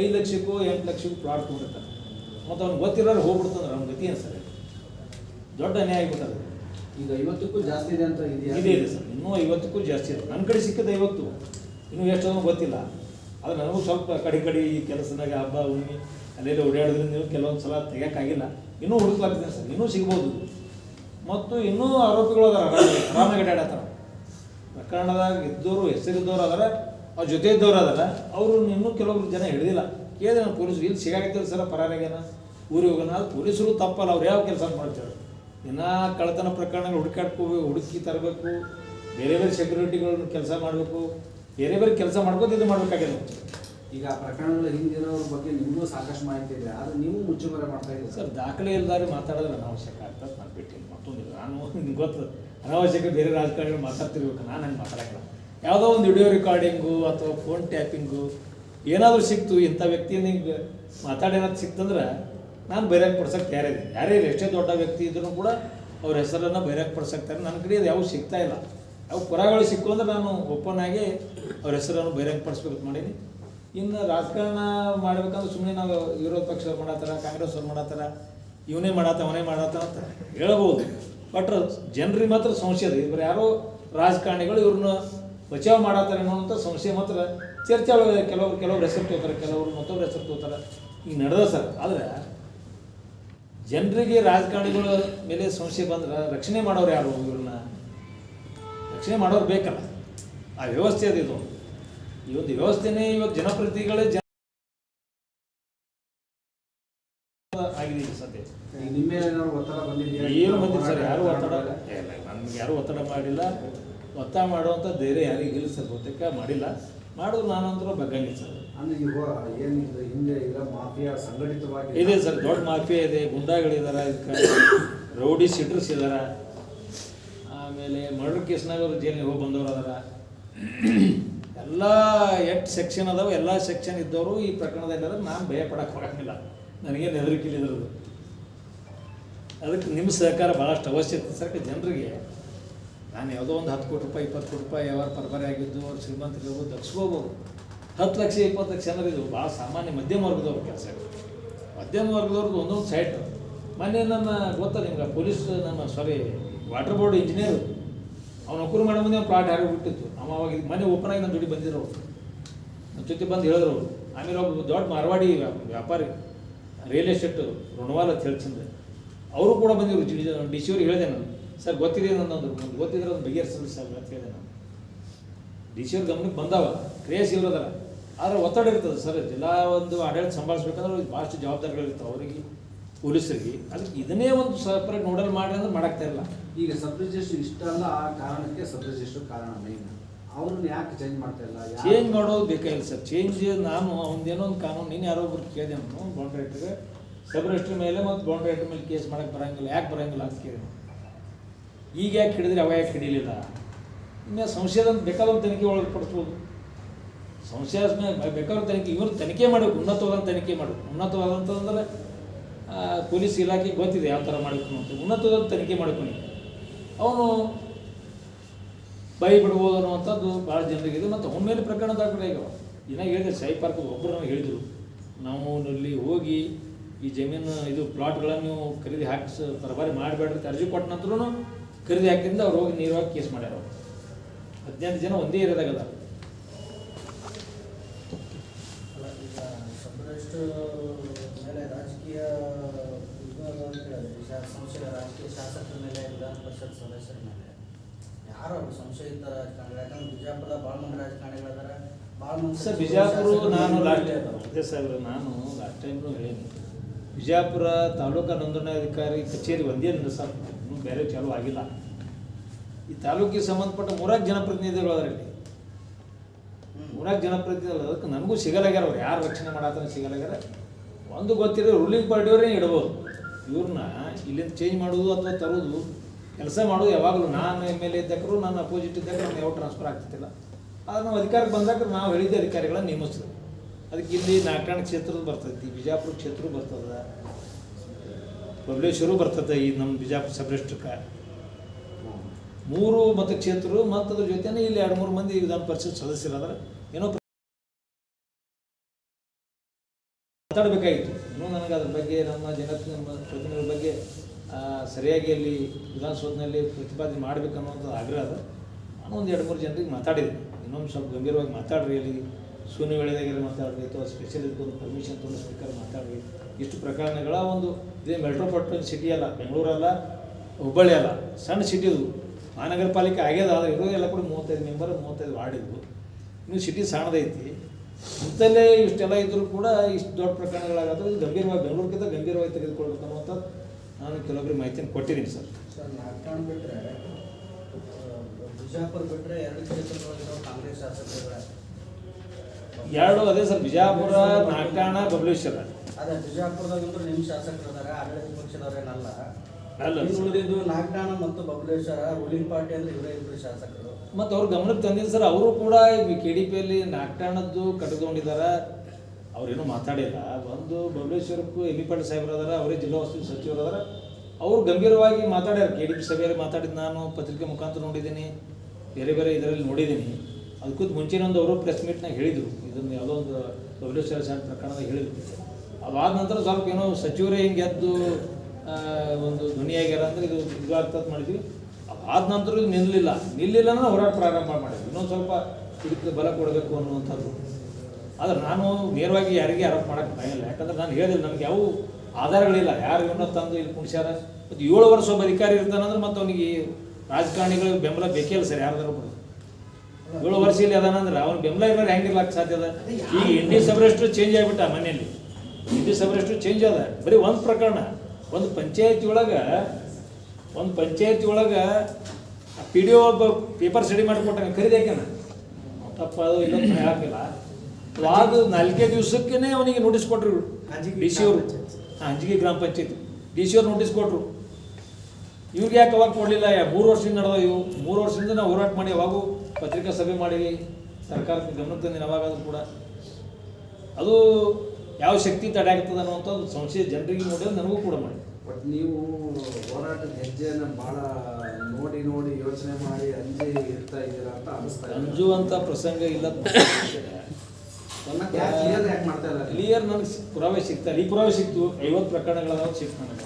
ಐದು ಲಕ್ಷಕ್ಕೂ ಎಂಟು ಲಕ್ಷಕ್ಕೂ ಪ್ಲಾಟ್ ತೊಗೊಂಡಿರ್ತಾರೆ ಮತ್ತು ಅವ್ನು ಗೊತ್ತಿರೋರು ಹೋಗ್ಬಿಡ್ತಂದ್ರೆ ಅವ್ನ ಗತಿ ಏನು ಸರ್ ದೊಡ್ಡ ಅನ್ಯಾಯ ಆಗ್ಬಿಟ್ಟದೆ. ಈಗ ಐವತ್ತಕ್ಕೂ ಜಾಸ್ತಿ ಇದೆ ಅಂತ ಇದೆಯಾ? ಇದೆ ಇದೆ ಸರ್. ಇನ್ನೂ ಐವತ್ತಕ್ಕೂ ಜಾಸ್ತಿ ಇದೆ. ನನ್ನ ಕಡೆ ಸಿಕ್ಕಿದೆ ಐವತ್ತು. ಇನ್ನೂ ಎಷ್ಟು ಅನ್ನೋ ಗೊತ್ತಿಲ್ಲ. ಆದರೆ ನನಗೂ ಸ್ವಲ್ಪ ಕಡೆ ಕಡೆ ಈ ಕೆಲಸದಾಗ ಹಬ್ಬ ಹುಣ್ಣಿ ಅಲ್ಲೆಲ್ಲ ನೀವು ಕೆಲವೊಂದು ಸಲ ತೆಗಿಯೋಕ್ಕಾಗಿಲ್ಲ ಇನ್ನೂ ಹುಡುಕ್ಲಾಗ್ತೀನಿ ಸರ್, ಇನ್ನೂ ಸಿಗ್ಬೋದು. ಮತ್ತು ಇನ್ನೂ ಆರೋಪಿಗಳು ಅದಾರ ಆರಾಮಾಗಿ ಅಡ್ಡಾಡತ್ತಾರ ಪ್ರಕರಣದಾಗ ಇದ್ದವರು ಹೆಸರಿದ್ದವ್ರು ಅದಾರ, ಅವ್ರ ಜೊತೆ ಇದ್ದವ್ರು ಅದಾರ. ಅವರು ಇನ್ನೂ ಕೆಲವೊಬ್ರು ಜನ ಹಿಡಿದಿಲ್ಲ. ಕೇಳಿದ್ರೆ ನಾನು ಪೊಲೀಸರು ಇಲ್ಲಿ ಸಿಗಾಕತ್ತಿಲ್ಲ ಸರ ಪರಾರಾಗ್ಯಾನ ಊರಿಗೆ ಹೋಗೋಣ? ಅದು ಪೊಲೀಸರು ತಪ್ಪಲ್ಲ, ಅವ್ರು ಯಾವ ಕೆಲಸ ಮಾಡ್ತಾರೆ ದಿನಾ ಕಳ್ಳತನ ಪ್ರಕರಣಗಳು ಹುಡುಕಾಡ್ಕೋಬೇಕು ಹುಡುಕಿ ತರಬೇಕು, ಬೇರೆ ಬೇರೆ ಸೆಕ್ಯೂರಿಟಿಗಳನ್ನ ಕೆಲಸ ಮಾಡಬೇಕು. ಬೇರೆ ಬೇರೆ ಕೆಲಸ ಮಾಡ್ಕೋತ ಇದು ಮಾಡ್ಬೇಕಾಗಿಲ್ಲ ಈಗ ಆ ಪ್ರಕರಣಗಳ ಹಿಂದಿರೋರ ಬಗ್ಗೆ ನಿಮಗೂ ಸಾಕಷ್ಟು ಮಾಹಿತಿ ಇದೆ ಆದ್ರೆ ನೀವು ಮುಚ್ಚುಮರೆ ಮಾಡ್ತಾ ಇದ್ದೀರಿ? ಸರ್ ದಾಖಲೆ ಇಲ್ದಾರೆ ಮಾತಾಡೋದ್ರೆ ಅನಾವಶ್ಯಕ ಆಗ್ತದೆ ನಾನು ಬಿಟ್ಟಿಲ್ಲ ಮತ್ತೊಂದಿಲ್ಲ. ನಾನು ನಿಮ್ಗೆ ಗೊತ್ತು ಅನಾವಶ್ಯಕ ಬೇರೆ ರಾಜಕಾರಣಿಗಳು ಮಾತಾಡ್ತಿರ್ಬೇಕು ನಾನು ಹಂಗೆ ಮಾತಾಡೋಲ್ಲ ಯಾವುದೋ ಒಂದು ವಿಡಿಯೋ ರೆಕಾರ್ಡಿಂಗು ಅಥವಾ ಫೋನ್ ಟ್ಯಾಪಿಂಗು ಏನಾದರೂ ಸಿಕ್ತು ಇಂಥ ವ್ಯಕ್ತಿ ನಿಮ್ಗೆ ಮಾತಾಡೇನಾದ್ರು ಸಿಕ್ತಂದ್ರೆ ನಾನು ಬೈರಾಗ್ ಪಡ್ಸಕ್ಕೆ ಯಾರೇ ಇರಲಿ, ಎಷ್ಟೇ ದೊಡ್ಡ ವ್ಯಕ್ತಿ ಇದ್ರೂ ಕೂಡ ಅವ್ರ ಹೆಸರನ್ನು ಬೈರಾಗ್ ಪಡ್ಸಕ್ತಾರೆ ನನ್ನ ಕಡೆ ಅದು ಯಾವ ಸಿಗ್ತಾ ಇಲ್ಲ. ಯಾವ ಪುರಾಗಳು ಸಿಕ್ಕು ಅಂದ್ರೆ ನಾನು ಓಪನ್ ಆಗಿ ಅವ್ರ ಹೆಸರನ್ನು ಬಹಿರಂಗ ಪಡಿಸ್ಬೇಕು ಮಾಡೀನಿ. ಇನ್ನು ರಾಜಕಾರಣ ಮಾಡ್ಬೇಕಂದ್ರೆ ಸುಮ್ಮನೆ ನಾವು ವಿರೋಧ ಪಕ್ಷ ಮಾಡತ್ತಾರ, ಕಾಂಗ್ರೆಸ್ ಅವ್ರು ಮಾಡತ್ತಾರ, ಇವನೇ ಮಾಡತ್ತ ಅವನೇ ಮಾಡತ್ತ ಅಂತ ಹೇಳ್ಬೋದು. ಬಟ್ ಜನರಿಗೆ ಮಾತ್ರ ಸಂಶಯ ರೀ ಇವ್ರು ಯಾರೋ ರಾಜಕಾರಣಿಗಳು ಇವ್ರನ್ನ ಬಚಾವ್ ಮಾಡತ್ತಾರೆ ಅನ್ನೋಂಥ ಸಂಶಯ ಮಾತ್ರ ಚರ್ಚೆ ಒಳಗೆ ಕೆಲವ್ರು ಕೆಲವ್ರು ಹೆಸರು ತೋತಾರೆ ಕೆಲವರು ಮತ್ತೊಬ್ರು ಹೆಸರು ತೋತಾರೆ ಈಗ ನಡೆದ ಸರ್. ಆದರೆ ಜನರಿಗೆ ರಾಜಕಾರಣಿಗಳ ಮೇಲೆ ಸಂಶಯ ಬಂದ್ರೆ ರಕ್ಷಣೆ ಮಾಡೋರು ಯಾರು ಇವ್ರನ್ನ? ರಕ್ಷಣೆ ಮಾಡೋರು ಬೇಕಲ್ಲ. ಆ ವ್ಯವಸ್ಥೆ ಅದು ಇದು. ಈ ಒಂದು ವ್ಯವಸ್ಥೆನೇ ಇವತ್ತು ಜನಪ್ರತಿನಿಧಿಗಳೇ ಜನ ಆಗಿದೆ ಈಗ ಸದ್ಯ. ಏನು ಬಂದಿಲ್ಲ ಸರ್ ಯಾರು ಒತ್ತಡ ಇಲ್ಲ ನಮ್ಗೆ ಯಾರು ಒತ್ತಡ ಮಾಡಿಲ್ಲ. ಒತ್ತಡ ಮಾಡುವಂಥ ಧೈರ್ಯ ಯಾರಿಗೂ ಇಲ್ಲ ಸರ್ ಬಹುತೇಕ ಮಾಡಿಲ್ಲ. ಮಾಡೋದು ನಾನು ಅಂತ ಬಗ್ಗಂಗಿಲ್ಲ ಸರ್ ಇದೆ ಸರ್ ದೊಡ್ಡ ಮಾಫಿಯಾ ಇದೆ. ಗುಂಡಾಗಳಿದಾರ ರೌಡಿ ಸಿಟ್ರಸ್ ಇದಾರ. ಆಮೇಲೆ ಮರ್ಡರ್ ಕೇಸ್ನಾಗ ಅವ್ರು ಜೈಲಿಗೆ ಹೋಗಿ ಬಂದವರು ಅದಾರ ಎಲ್ಲ ಎಷ್ಟು ಸೆಕ್ಷನ್ ಅದಾವೆ, ಎಲ್ಲ ಸೆಕ್ಷನ್ ಇದ್ದವರು ಈ ಪ್ರಕರಣದಲ್ಲಿ ನಾನು ಭಯ ಪಡಕ್ಕೆ ಹೋಗಂಗಿಲ್ಲ. ನನಗೇನು ಹೆದರಿಕೆ ಅದಕ್ಕೆ ನಿಮ್ಮ ಸಹಕಾರ ಭಾಳಷ್ಟು ಅವಶ್ಯಕತೆ ಸರ್. ಜನರಿಗೆ ನಾನು ಯಾವುದೋ ಒಂದು ಹತ್ತು ಕೋಟಿ ರೂಪಾಯಿ, ಇಪ್ಪತ್ತು ಕೋಟಿ ರೂಪಾಯಿ ಯಾವಾಗ ಪರಬರಿ ಆಗಿದ್ದು, ಅವ್ರು ಶ್ರೀಮಂತರಿಗೂ ದಕ್ಸ್ಕೋಬೋದು ಹತ್ತು ಲಕ್ಷ, ಇಪ್ಪತ್ತು ಲಕ್ಷ ಜನರು ಇದು ಭಾಳ ಸಾಮಾನ್ಯ ಮಧ್ಯಮ ವರ್ಗದವ್ರ ಕೆಲಸ ಮಧ್ಯಮ ವರ್ಗದವ್ರದ್ದು ಒಂದೊಂದು ಸೈಟ್ ಮೊನ್ನೆ ನನ್ನ ಗೊತ್ತಾ ನಿಮ್ಗೆ, ಪೊಲೀಸ್ ನನ್ನ ಸಾರಿ ವಾಟರ್ ಬೋರ್ಡ್ ಇಂಜಿನಿಯರ್ ಅವ್ನು ಒಕ್ಕರು ಮಾಡೋ ಮುಂದೆ ಅವ್ನು ಪ್ಲಾಟ್ ಯಾರು ಬಿಟ್ಟಿತ್ತು. ಅವ ಅವಾಗ ಮನೆ ಓಪನ್ ಆಗಿ ನನ್ನ ಬಂದಿದ್ರು ಬಂದಿರೋ ನಮ್ಮ ಜೊತೆ ಬಂದು ಹೇಳಿದ್ರು ಅವರು. ಆಮೇಲೆ ಒಬ್ಬ ದೊಡ್ಡ ಮಾರವಾಡಿ ವ್ಯಾಪ- ವ್ಯಾಪಾರಿ ರಿಯಲ್ ಎಸ್ಟೇಟ್ ಋಣವಾಲ ಅಂತ ಹೇಳ್ತಿಂದ ಅವರು ಕೂಡ ಬಂದಿದ್ರು ಡಿ ಸಿ ಅವ್ರಿಗೆ ಹೇಳಿದೆ ನಾನು. ಸರ್, ಗೊತ್ತಿದೆ ನನ್ನೊಂದು ಗೊತ್ತಿದ್ರೆ ಒಂದು ಬಗೆಹರಿಸಲು ಸರ್ ಅಂತ ಹೇಳಿದೆ ನಾನು. ಡಿ ಸಿ ಅವ್ರ ಗಮನಕ್ಕೆ ಬಂದಾವ. ಕ್ರೇಸ್ ಇರೋದಲ್ಲ ಆದರೆ ಒತ್ತಡ ಇರ್ತದೆ ಸರ್. ಜಿಲ್ಲಾ ಒಂದು ಆಡಳಿತ ಸಂಭಾಳಿಸ್ಬೇಕಂದ್ರೆ ಭಾಳಷ್ಟು ಜವಾಬ್ದಾರಿಗಳಿರ್ತಾವೆ. ಅವರಿಗೆ ಪೊಲೀಸರಿಗೆ. ಅದಕ್ಕೆ ಇದನ್ನೇ ಒಂದು ಸಪ್ರೇಟ್ ನೋಡಲ್ ಮಾಡಿ ಅಂದ್ರೆ ಮಾಡಕ್ತಾ ಇಲ್ಲ ಈಗ ಸಬ್ ರಿಜಿಸ್ಟರ್ ಇಷ್ಟಲ್ಲ ಆ ಕಾರಣಕ್ಕೆ ಸಬ್ ರಿಜಿಸ್ಟರ್ ಕಾರಣ ಮೇನ್ ಅವ್ರನ್ನ ಯಾಕೆ ಚೇಂಜ್ ಮಾಡ್ತಾ ಇಲ್ಲ? ಚೇಂಜ್ ಮಾಡೋದು ಬೇಕಾಗಿಲ್ಲ ಸರ್. ಚೇಂಜ್ ನಾನು ಅವ್ನದೇನೋ ಒಂದು ಕಾನೂನು ನೀನು ಯಾರೋ ಒಬ್ರು ಕೇಳಿದೆ ನಾನು ಬಾಂಡ್ ರೈಟ್ರಿಗೆ ಸಬ್ ರಿಜಿಸ್ಟರ್ ಮೇಲೆ ಮತ್ತು ಬಾಂಡ್ ರೈಟರ್ ಮೇಲೆ ಕೇಸ್ ಮಾಡಕ್ಕೆ ಬರಂಗಿಲ್ಲ. ಯಾಕೆ ಬರಂಗಿಲ್ಲ ಅಂತ ಕೇಳಿದೆ. ಈಗ ಯಾಕೆ ಹಿಡಿದ್ರೆ ಅವ ಯಾಕೆ ಹಿಡಿಲಿಲ್ಲ? ಇನ್ನು ಸಂಶಯದ ಬೇಕಾದ ತನಿಖೆ ಒಳಪಡಿಸ್ಬೋದು ಸಂಶಯ ಬೇಕಾದ್ರೆ ತನಿಖೆ ಇವರು ತನಿಖೆ ಮಾಡಬೇಕು ಉನ್ನತವಾದ ತನಿಖೆ ಮಾಡಬೇಕು. ಉನ್ನತವಾದಂತಂದ್ರೆ ಪೊಲೀಸ್ ಇಲಾಖೆ ಗೊತ್ತಿದೆ ಯಾವ ಥರ ಮಾಡಬೇಕು ಅಂತ. ಉನ್ನತವಾದ ತನಿಖೆ ಮಾಡ್ಕೊಂಡು ಅವನು ಬೈ ಬಿಡ್ಬೋದು ಅನ್ನುವಂಥದ್ದು ಭಾಳ ಜನರಿಗಿದೆ. ಮತ್ತು ಅವನ ಮೇಲೆ ಪ್ರಕರಣ ದಾಖಲೆ ಈಗ. ಇನ್ನ ಹೇಳಿದೆ ಸಾಯಿ ಪಾರ್ಕ್ ಒಬ್ಬರು ಹೇಳಿದರು. ನಾವು ಅಲ್ಲಿ ಹೋಗಿ ಈ ಜಮೀನು ಇದು ಪ್ಲಾಟ್ಗಳನ್ನು ನೀವು ಖರೀದಿ ಹಾಕಿಸ್ ತರಬಾರಿ ಮಾಡಬೇಡ್ರಿ ಅರ್ಜಿ ಕೊಟ್ಟ ನಂತರೂ ಖರೀದಿ ಹಾಕಿದ್ರಿಂದ ಅವ್ರು ಹೋಗಿ ನೇರವಾಗಿ ಕೇಸ್ ಮಾಡ್ಯಾರ ಅವರು. ಹದಿನೆಂಟು ಜನ ಒಂದೇ ಏರಿಯಾದಾಗ ಅದಾರ. ಅಲ್ಲ, ಈಗ ಸಬ್ರೆಸ್ಟ್ ಮೇಲೆ ರಾಜಕೀಯ ವಿಭಾಗ ಅಂತ ಹೇಳಿದ್ರೆ ಶಾ- ಸಂಶಯ ರಾಜಕೀಯ ಶಾಸಕರ ಮೇಲೆ ವಿಧಾನ ಪರಿಷತ್ ಸದಸ್ಯರ ಮೇಲೆ. ಯಾರು ಸಂಶಯ ಸಂಶಯಿತ ರಾಜಕಾರಣಿಗಳು ಯಾಕಂದ್ರೆ ಬಿಜಾಪುರದ ಭಾಳ ಮಂದಿ ರಾಜಕಾರಣಿಗಳಿದ್ದಾರೆ ಭಾಳ ಮಂದಿ ಸರ್ ಬಿಜಾಪುರ ನಾನು ಲಾಸ್ಟ್ ಟೈಮ್ ಅದೇ ಸರ್ ನಾನು ಲಾಸ್ಟ್ ಟೈಮ್ನು ಹೇಳೀನಿ ಬಿಜಾಪುರ ತಾಲೂಕಾ ನೋಂದಣಾಧಿಕಾರಿ ಕಚೇರಿ ಒಂದೇ ಸರ್ ಇನ್ನೂ ಬೇರೆ ಚಾಲೂ ಆಗಿಲ್ಲ. ಈ ತಾಲೂಕಿಗೆ ಸಂಬಂಧಪಟ್ಟ ಮೂರಾಕ್ ಜನಪ್ರತಿನಿಧಿಗಳು ಅದರಲ್ಲಿ. ಮೂರಾಕ್ ಜನಪ್ರತಿನಿಧಿಗಳು ಅದಕ್ಕೆ ನನಗೂ ಸಿಗಲಾಗ್ಯಾರ ಅವ್ರು. ಯಾರು ರಕ್ಷಣೆ ಮಾಡತ್ತಾರ ಸಿಗಲಾಗ್ಯಾರ? ಒಂದು ಗೊತ್ತಿರೋ ರೂಲಿಂಗ್ ಪಾರ್ಟಿಯವರೇ ಇಡ್ಬೋದು? ಇವ್ರನ್ನ ಇಲ್ಲಿಂದ ಚೇಂಜ್ ಮಾಡೋದು ಅಥವಾ ತರೋದು, ಕೆಲಸ ಮಾಡೋದು ಯಾವಾಗಲೂ ನಾನು ಎಂ ಎಲ್ ಎ ಇದ್ದಕ್ಕರು ನಾನು ಅಪೋಸಿಟ್ ಇದ್ದಾಗ ನಾನು ಯಾವ ಟ್ರಾನ್ಸ್ಫರ್ ಆಗ್ತಿಲ್ಲ ಆದ್ರೆ ನಾವು ಅಧಿಕಾರಕ್ಕೆ ಬಂದಾಗ ನಾವು ಹೇಳಿದ ಅಧಿಕಾರಿಗಳನ್ನ ನೇಮಿಸಿದ್ವಿ ಅದಕ್ಕೆ ಇಲ್ಲಿ ನಾಗಠಾಣ ಕ್ಷೇತ್ರದ ಬರ್ತೈತಿ, ಬಿಜಾಪುರ ಕ್ಷೇತ್ರ ಬರ್ತದ ಬಬಲೇಶ್ವರು ಬರ್ತದೆ ಈ ನಮ್ಮ ಬಿಜಾಪುರ ಸಬ್ರೆಸ್ಟ್ರಕ್ಕೆ ಮೂರು ಮತಕ್ಷೇತ್ರರು ಮತ್ತು ಅದ್ರ ಜೊತೆನೇ ಇಲ್ಲಿ ಎರಡು ಮೂರು ಮಂದಿ ವಿಧಾನ ಪರಿಷತ್ ಸದಸ್ಯರಾದ್ರೆ ಏನೋ ಮಾತಾಡಬೇಕಾಗಿತ್ತು. ನನಗೆ ಅದ್ರ ಬಗ್ಗೆ ನಮ್ಮ ಜನ ನಮ್ಮ ಪ್ರತಿನಿಧಿಗಳ ಬಗ್ಗೆ ಸರಿಯಾಗಿ ಅಲ್ಲಿ ವಿಧಾನಸೌಧದಲ್ಲಿ ಪ್ರತಿಪಾದನೆ ಮಾಡಬೇಕನ್ನುವಂಥ ಆಗ್ರಹ ಅದು. ನಾನು ಒಂದು ಎರಡು ಮೂರು ಜನರಿಗೆ ಮಾತಾಡಿದ್ದೀನಿ. ಇನ್ನೊಂದು ಸ್ವಲ್ಪ ಗಂಭೀರವಾಗಿ ಮಾತಾಡ್ರಿ, ಅಲ್ಲಿ ಶೂನ್ಯ ವೇಳೆದಾಗೆಲ್ಲ ಮಾತಾಡ್ರಿ, ಅಥವಾ ಸ್ಪೆಷಲ್ ಇದಕ್ಕೊಂದು ಪರ್ಮಿಷನ್ ತೊಗೊಂಡು ಸ್ಪೀಕರ್ ಮಾತಾಡ್ರಿ. ಇಷ್ಟು ಪ್ರಕರಣಗಳ ಒಂದು ಇದೇ ಮೆಟ್ರೋಪಾಲಿಟನ್ ಸಿಟಿ ಅಲ್ಲ ಬೆಂಗಳೂರಲ್ಲ ಹುಬ್ಬಳ್ಳಿ ಅಲ್ಲ, ಸಣ್ಣ ಸಿಟಿ ಇದು ಮಹಾನಗರ ಪಾಲಿಕೆ ಆಗ್ಯದ, ಆದರೆ ಎಲ್ಲ ಕೂಡ ಮೂವತ್ತೈದು ಮೆಂಬರ್ ಮೂವತ್ತೈದು ವಾರ್ಡ್ ಇದ್ವು. ಇನ್ನು ಸಿಟಿ ಸಣ್ಣದೈತಿ. ಇಂಥಲ್ಲೇ ಇಷ್ಟೆಲ್ಲ ಇದ್ದರೂ ಕೂಡ ಇಷ್ಟು ದೊಡ್ಡ ಪ್ರಕರಣಗಳಾಗೋದು ಇದು ಗಂಭೀರವಾಗಿ ಬೆಂಗಳೂರಿಗಿಂತ ಗಂಭೀರವಾಗಿ ತೆಗೆದುಕೊಳ್ಬೇಕು ಅನ್ನುವಂಥದ್ದು ನಾನು ಕೆಲವೊಬ್ಬರಿಗೆ ಮಾಹಿತಿಯನ್ನು ಕೊಟ್ಟಿದ್ದೀನಿ ಸರ್. ಬಿಟ್ಟರೆ ಬಿಜಾಪುರ ಬಿಟ್ಟರೆ ಎರಡು ಕಾಂಗ್ರೆಸ್ ಶಾಸಕರುಗಳೇ ಎರಡು ಅದೇ ಸರ್ ಬಿಜಾಪುರ ನಾಗಠಾಣ ಬಬಲೇಶ್ವರ. ಅದೇ ಬಿಜಾಪುರದಾಗ ನಿಮ್ಮ ಶಾಸಕರು ಅದಾರ ಆಡಳಿತ ಪಕ್ಷದವರೇನಲ್ಲ. ಉಳಿದಿದ್ದು ನಾಗಠಾಣ ಮತ್ತು ಬಬಲೇಶ್ವರ ರೂಲಿಂಗ್ ಪಾರ್ಟಿ ಅಂದ್ರೆ ಇವರೇ ಇಬ್ಬರು ಶಾಸಕರು. ಮತ್ತು ಅವ್ರ ಗಮನಕ್ಕೆ ತಂದಿದ್ದು ಸರ್ ಅವರು ಕೂಡ ಕೆ ಡಿ ಪಿಯಲ್ಲಿ ನಾಗಠಾಣದ್ದು ಕಟ್ಟಿಕೊಂಡಿದ್ದಾರೆ ಅವ್ರೇನು ಮಾತಾಡಿಲ್ಲ. ಒಂದು ಬಬಲೇಶ್ವರಕ್ಕೂ ಎಲ್ಲಿ ಪಾಟೀಲ್ ಸಾಹೇಬ್ರು ಅದಾರ ಅವರೇ ಜಿಲ್ಲಾ ವಸ್ತು ಸಚಿವರು ಅದಾರ. ಅವ್ರು ಗಂಭೀರವಾಗಿ ಮಾತಾಡ್ಯಾರ. ಕೆ ಡಿ ಪಿ ಸಭೆಯಲ್ಲಿ ಮಾತಾಡಿದ್ದು ನಾನು ಪತ್ರಿಕೆ ಮುಖಾಂತರ ನೋಡಿದ್ದೀನಿ ಬೇರೆ ಬೇರೆ ಇದರಲ್ಲಿ ನೋಡಿದ್ದೀನಿ. ಅದಕ್ಕೂ ಮುಂಚೆನೇ ಒಂದು ಅವರು ಪ್ರೆಸ್ ಮೀಟ್ನಾಗ ಹೇಳಿದರು. ಇದನ್ನು ಯಾವುದೋ ಒಂದು ಬಬಲೇಶ್ವರ ಸಾಹೇಬ್ ಪ್ರಕರಣದಾಗ ಹೇಳಿದ್ರು. ಅದಾದ ನಂತರ ಸ್ವಲ್ಪ ಏನೋ ಸಚಿವರೇ ಹಿಂಗೆ ಎದ್ದು ಒಂದು ಧ್ವನಿಯಾಗ್ಯಾರ ಅಂದ್ರೆ ಇದು ಇದು ಆಗ್ತದೆ ಮಾಡಿದ್ವಿ. ಆದ ನಂತರ ಇದು ನಿಲ್ಲಲಿಲ್ಲ ನಿಲ್ಲಿಲ್ಲ ಅಂದ್ರೆ ಹೋರಾಟ ಪ್ರಾರಂಭ ಮಾಡಿದ್ವಿ. ಇನ್ನೊಂದು ಸ್ವಲ್ಪ ಇದಕ್ಕೆ ಬಲ ಕೊಡಬೇಕು ಅನ್ನುವಂಥದ್ದು. ಆದ್ರೆ ನಾನು ನೇರವಾಗಿ ಯಾರಿಗೆ ಆರೋಪ ಮಾಡೋಕ್ಕೆ ಭಯಲ್ಲ ಯಾಕಂದ್ರೆ ನಾನು ಹೇಳಿದೆ ನಮ್ಗೆ ಯಾವ ಆಧಾರಗಳಿಲ್ಲ. ಯಾರು ಇವನ್ನ ತಂದು ಇಲ್ಲಿ ಕುಣಿಸ್ಯಾರ ಮತ್ತು ಏಳು ವರ್ಷ ಒಬ್ಬ ಅಧಿಕಾರಿ ಇರ್ತಾನಂದ್ರೆ ಮತ್ತು ಅವನಿಗೆ ರಾಜಕಾರಣಿಗಳ ಬೆಂಬಲ ಬೇಕೇ ಇಲ್ಲ ಸರ್, ಯಾರ್ದಾರು ಬರೋದು ಏಳು ವರ್ಷ ಇಲ್ಲಿ ಅದಾನಂದ್ರೆ ಅವ್ನ ಬೆಂಬಲ ಇರೋರು ಇರ್ಲಾಕ್ ಸಾಧ್ಯ ಅದ? ಈಗ ಇಂಡಿ ಸಬರೆಷ್ಟು ಚೇಂಜ್ ಆಗಿಬಿಟ್ಟ ಮನೆಯಲ್ಲಿ. ಇಂಡಿ ಸಬರೆಷ್ಟು ಚೇಂಜ್ ಅದ. ಬರೀ ಒಂದು ಪ್ರಕರಣ. ಒಂದು ಪಂಚಾಯತಿ ಒಳಗೆ ಒಂದು ಪಂಚಾಯತಿ ಒಳಗೆ ಪಿ ಡಿ ಒಬ್ಬ ಪೇಪರ್ ಸ್ಟಡಿ ಮಾಡಿಕೊಟ್ಟಾಗ ಖರೀದಾಕ್ಯಾನ ತಪ್ಪ ಅದು ಇನ್ನೊಂದು ಹೇಳಕ್ಕಿಲ್ಲ ವಾದ ನಾಲ್ಕೇ ದಿವಸಕ್ಕೇ ಅವನಿಗೆ ನೋಟಿಸ್ ಕೊಟ್ಟರು ಡಿ ಸಿ ಅವರು. ಅಂಜಿಗೆ ಗ್ರಾಮ ಪಂಚಾಯತಿ. ಡಿ ಸಿ ಅವ್ರು ನೋಟಿಸ್ ಕೊಟ್ಟರು ಇವ್ರಿಗೆ ಯಾಕೆ ಅವಾಗ ಕೊಡಲಿಲ್ಲ? ಯಾ ಮೂರು ವರ್ಷದಿಂದ ನಡೆದ ಇವು ಮೂರು ವರ್ಷದಿಂದ ನಾವು ಹೋರಾಟ ಮಾಡಿ ಅವಾಗೂ ಪತ್ರಿಕಾ ಸಭೆ ಮಾಡಿ ಸರ್ಕಾರಕ್ಕೆ ಗಮನ ತಂದಿನ ಅವಾಗಾದ್ರೂ ಕೂಡ. ಅದು ಯಾವ ಶಕ್ತಿ ತಡೆ ಆಗ್ತದೆ ಅನ್ನುವಂಥದ್ದು ಸಂಶಯ ಜನರಿಗೆ ನೋಡಿದ್ರೆ ನನಗೂ ಕೂಡ ಮಾಡಿ. ಬಟ್ ನೀವು ಹೋರಾಟದ ಹೆಜ್ಜೆಯನ್ನು ಭಾಳ ನೋಡಿ ನೋಡಿ ಯೋಚನೆ ಮಾಡಿ ಅಂಜಿ ಇರ್ತಾ ಇದ್ದೀರಾ ಅಂತ ಅನಿಸ್ತಾ ಅಂಜುವಂಥ ಪ್ರಸಂಗ ಇಲ್ಲ? ಕ್ಲಿಯರ್ ನನಗೆ ಪುರಾವೆ ಸಿಗ್ತಾರೆ ಈ ಪುರಾವೆ ಸಿಕ್ತು. ಐವತ್ತು ಪ್ರಕರಣಗಳಾದ ಸಿಕ್ತು ನನಗೆ.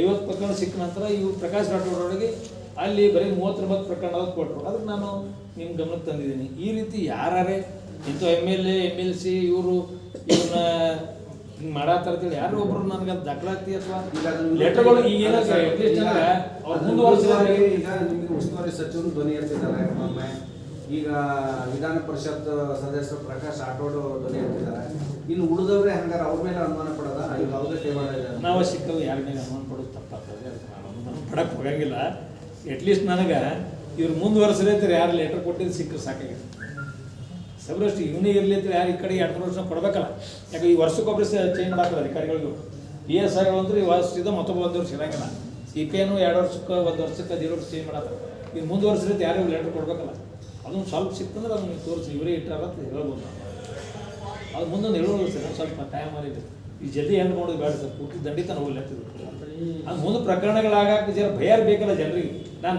ಐವತ್ತು ಪ್ರಕರಣ ಸಿಕ್ಕ ನಂತರ ಇವು ಪ್ರಕಾಶ್ ರಾಠೋಡೊಳಗೆ ಅಲ್ಲಿ ಬರೀ ಮೂವತ್ತೊಂಬತ್ತು ಪ್ರಕರಣ ಕೊಟ್ಟರು ಅದಕ್ಕೆ ನಾನು ನಿಮ್ಮ ಗಮನಕ್ಕೆ ತಂದಿದ್ದೀನಿ. ಈ ರೀತಿ ಯಾರೇ ಇಂಥ M L A M L C ಇವರು ಇವ್ರನ್ನ ಹಿಂಗೆ ಮಾಡಾತಾರ್ತೇಳಿ ಯಾರು ಒಬ್ರು ನನಗೆ ಅದು ದಾಖಲಾತಿ ಅಥವಾ ಲೆಟರ್ಗಳು ಈಗ ಏನಾಗ ಅಟ್ಲೀಸ್ಟ್ ಅಂದ್ರೆ ಅವ್ರು ಉಸ್ತುವಾರಿ- ಈಗ ನಿಮಗೆ ಉಸ್ತುವಾರಿ ಸಚಿವರು ಧ್ವನಿ ಎತ್ತಿದ್ದಾರೆ ಒಮ್ಮೆ ಈಗ ವಿಧಾನ ಪರಿಷತ್ ಸದಸ್ಯರು ಪ್ರಕಾಶ್ ಆಟೋಡ್ ಧ್ವನಿ ಎತ್ತಿದ್ದಾರೆ. ಇನ್ನು ಉಳಿದವ್ರೆ ಹಂಗಾರೆ ಅವ್ರ ಮೇಲೆ ಅನುಮಾನ ಪಡೋದ? ಈಗ ಅವ್ರದೇ ಟೇಬಲ್ ಇದೆ ಅಂತ. ಅನಾವಶ್ಯಕವಾಗಿ ಯಾರ ಮೇಲೆ ಅನುಮಾನ ಪಡೋದು ತಪ್ಪಾಗ್ತದೆ ಅದಕ್ಕೆ ನಾನು ಅನುಮಾನ ಪಡಕ್ಕೆ ಹೋಗಂಗಿಲ್ಲ. ಅಟ್ಲೀಸ್ಟ್ ನನಗೆ ಇವ್ರು ಮುಂದುವರೆಸ್ರೆ ಯಾರು ಲೆಟರ್ ಕೊಟ್ಟಿದ್ದು ಸಿಕ್ಕರೆ ಸಾಕಾಗಿದೆ ಸಬ್ರಷ್ಟು ಇವನೇ ಇರಲಿ ಅಂತ ಯಾರು ಈ ಕಡೆ ಎರಡು ಮೂರು ವರ್ಷ ಕೊಡಬೇಕಲ್ಲ. ಯಾಕೆ ಈ ವರ್ಷಕ್ಕೊಬ್ಬರು ಚೇಂಜ್ ಮಾಡ್ತಾರೆ ಅಧಿಕಾರಿಗಳಿಗೂ. ಪಿ ಎಸ್ ಆರ್ ಅಂದ್ರೆ ಈ ವರ್ಷದಿಂದ ಮತ್ತೊಬ್ಬ ಒಂದು ವರ್ಷ ಇರಂಗಿಲ್ಲ. ಸಿ ಪಿ ಎನ್ ಎರಡು ವರ್ಷಕ್ಕೆ ಒಂದು ವರ್ಷಕ್ಕೆ ಎರಡು ವರ್ಷ ಚೇಂಜ್ ಮಾಡಾಕ ಈಗ ಮುಂದುವರೆಸಲೈತೆ ಯಾರು ಲೆಟರ್ ಕೊಡ್ಬೇಕಲ್ಲ. ಅದೊಂದು ಸ್ವಲ್ಪ ಸಿಕ್ತಂದ್ರೆ ಅದನ್ನು ತೋರಿಸಿ, ಇವರೇ ಇಟ್ಟಾರ ಅಂತ ಹೇಳ್ಬೋದು ಅದು ಮುಂದೊಂದು ಹೇಳೋದು ಸರ್ ಸ್ವಲ್ಪ ಟೈಮ್ ಮಾಡಿದೆ ಈ ಜಲ್ದಿ ಹೆಂಗೆ ಮಾಡೋದು ಬೇಡ ಸರ್, ಪೂರ್ತಿ ದಂಡಿತನ ಹೋಗ್ಲತ್ತಿದ್ರು ಅದು ಮುಂದೆ ಪ್ರಕರಣಗಳಾಗಕ್ಕೆ ಜರ ಭಯ ಬೇಕಲ್ಲ ಜನರಿಗೆ. ನಾನು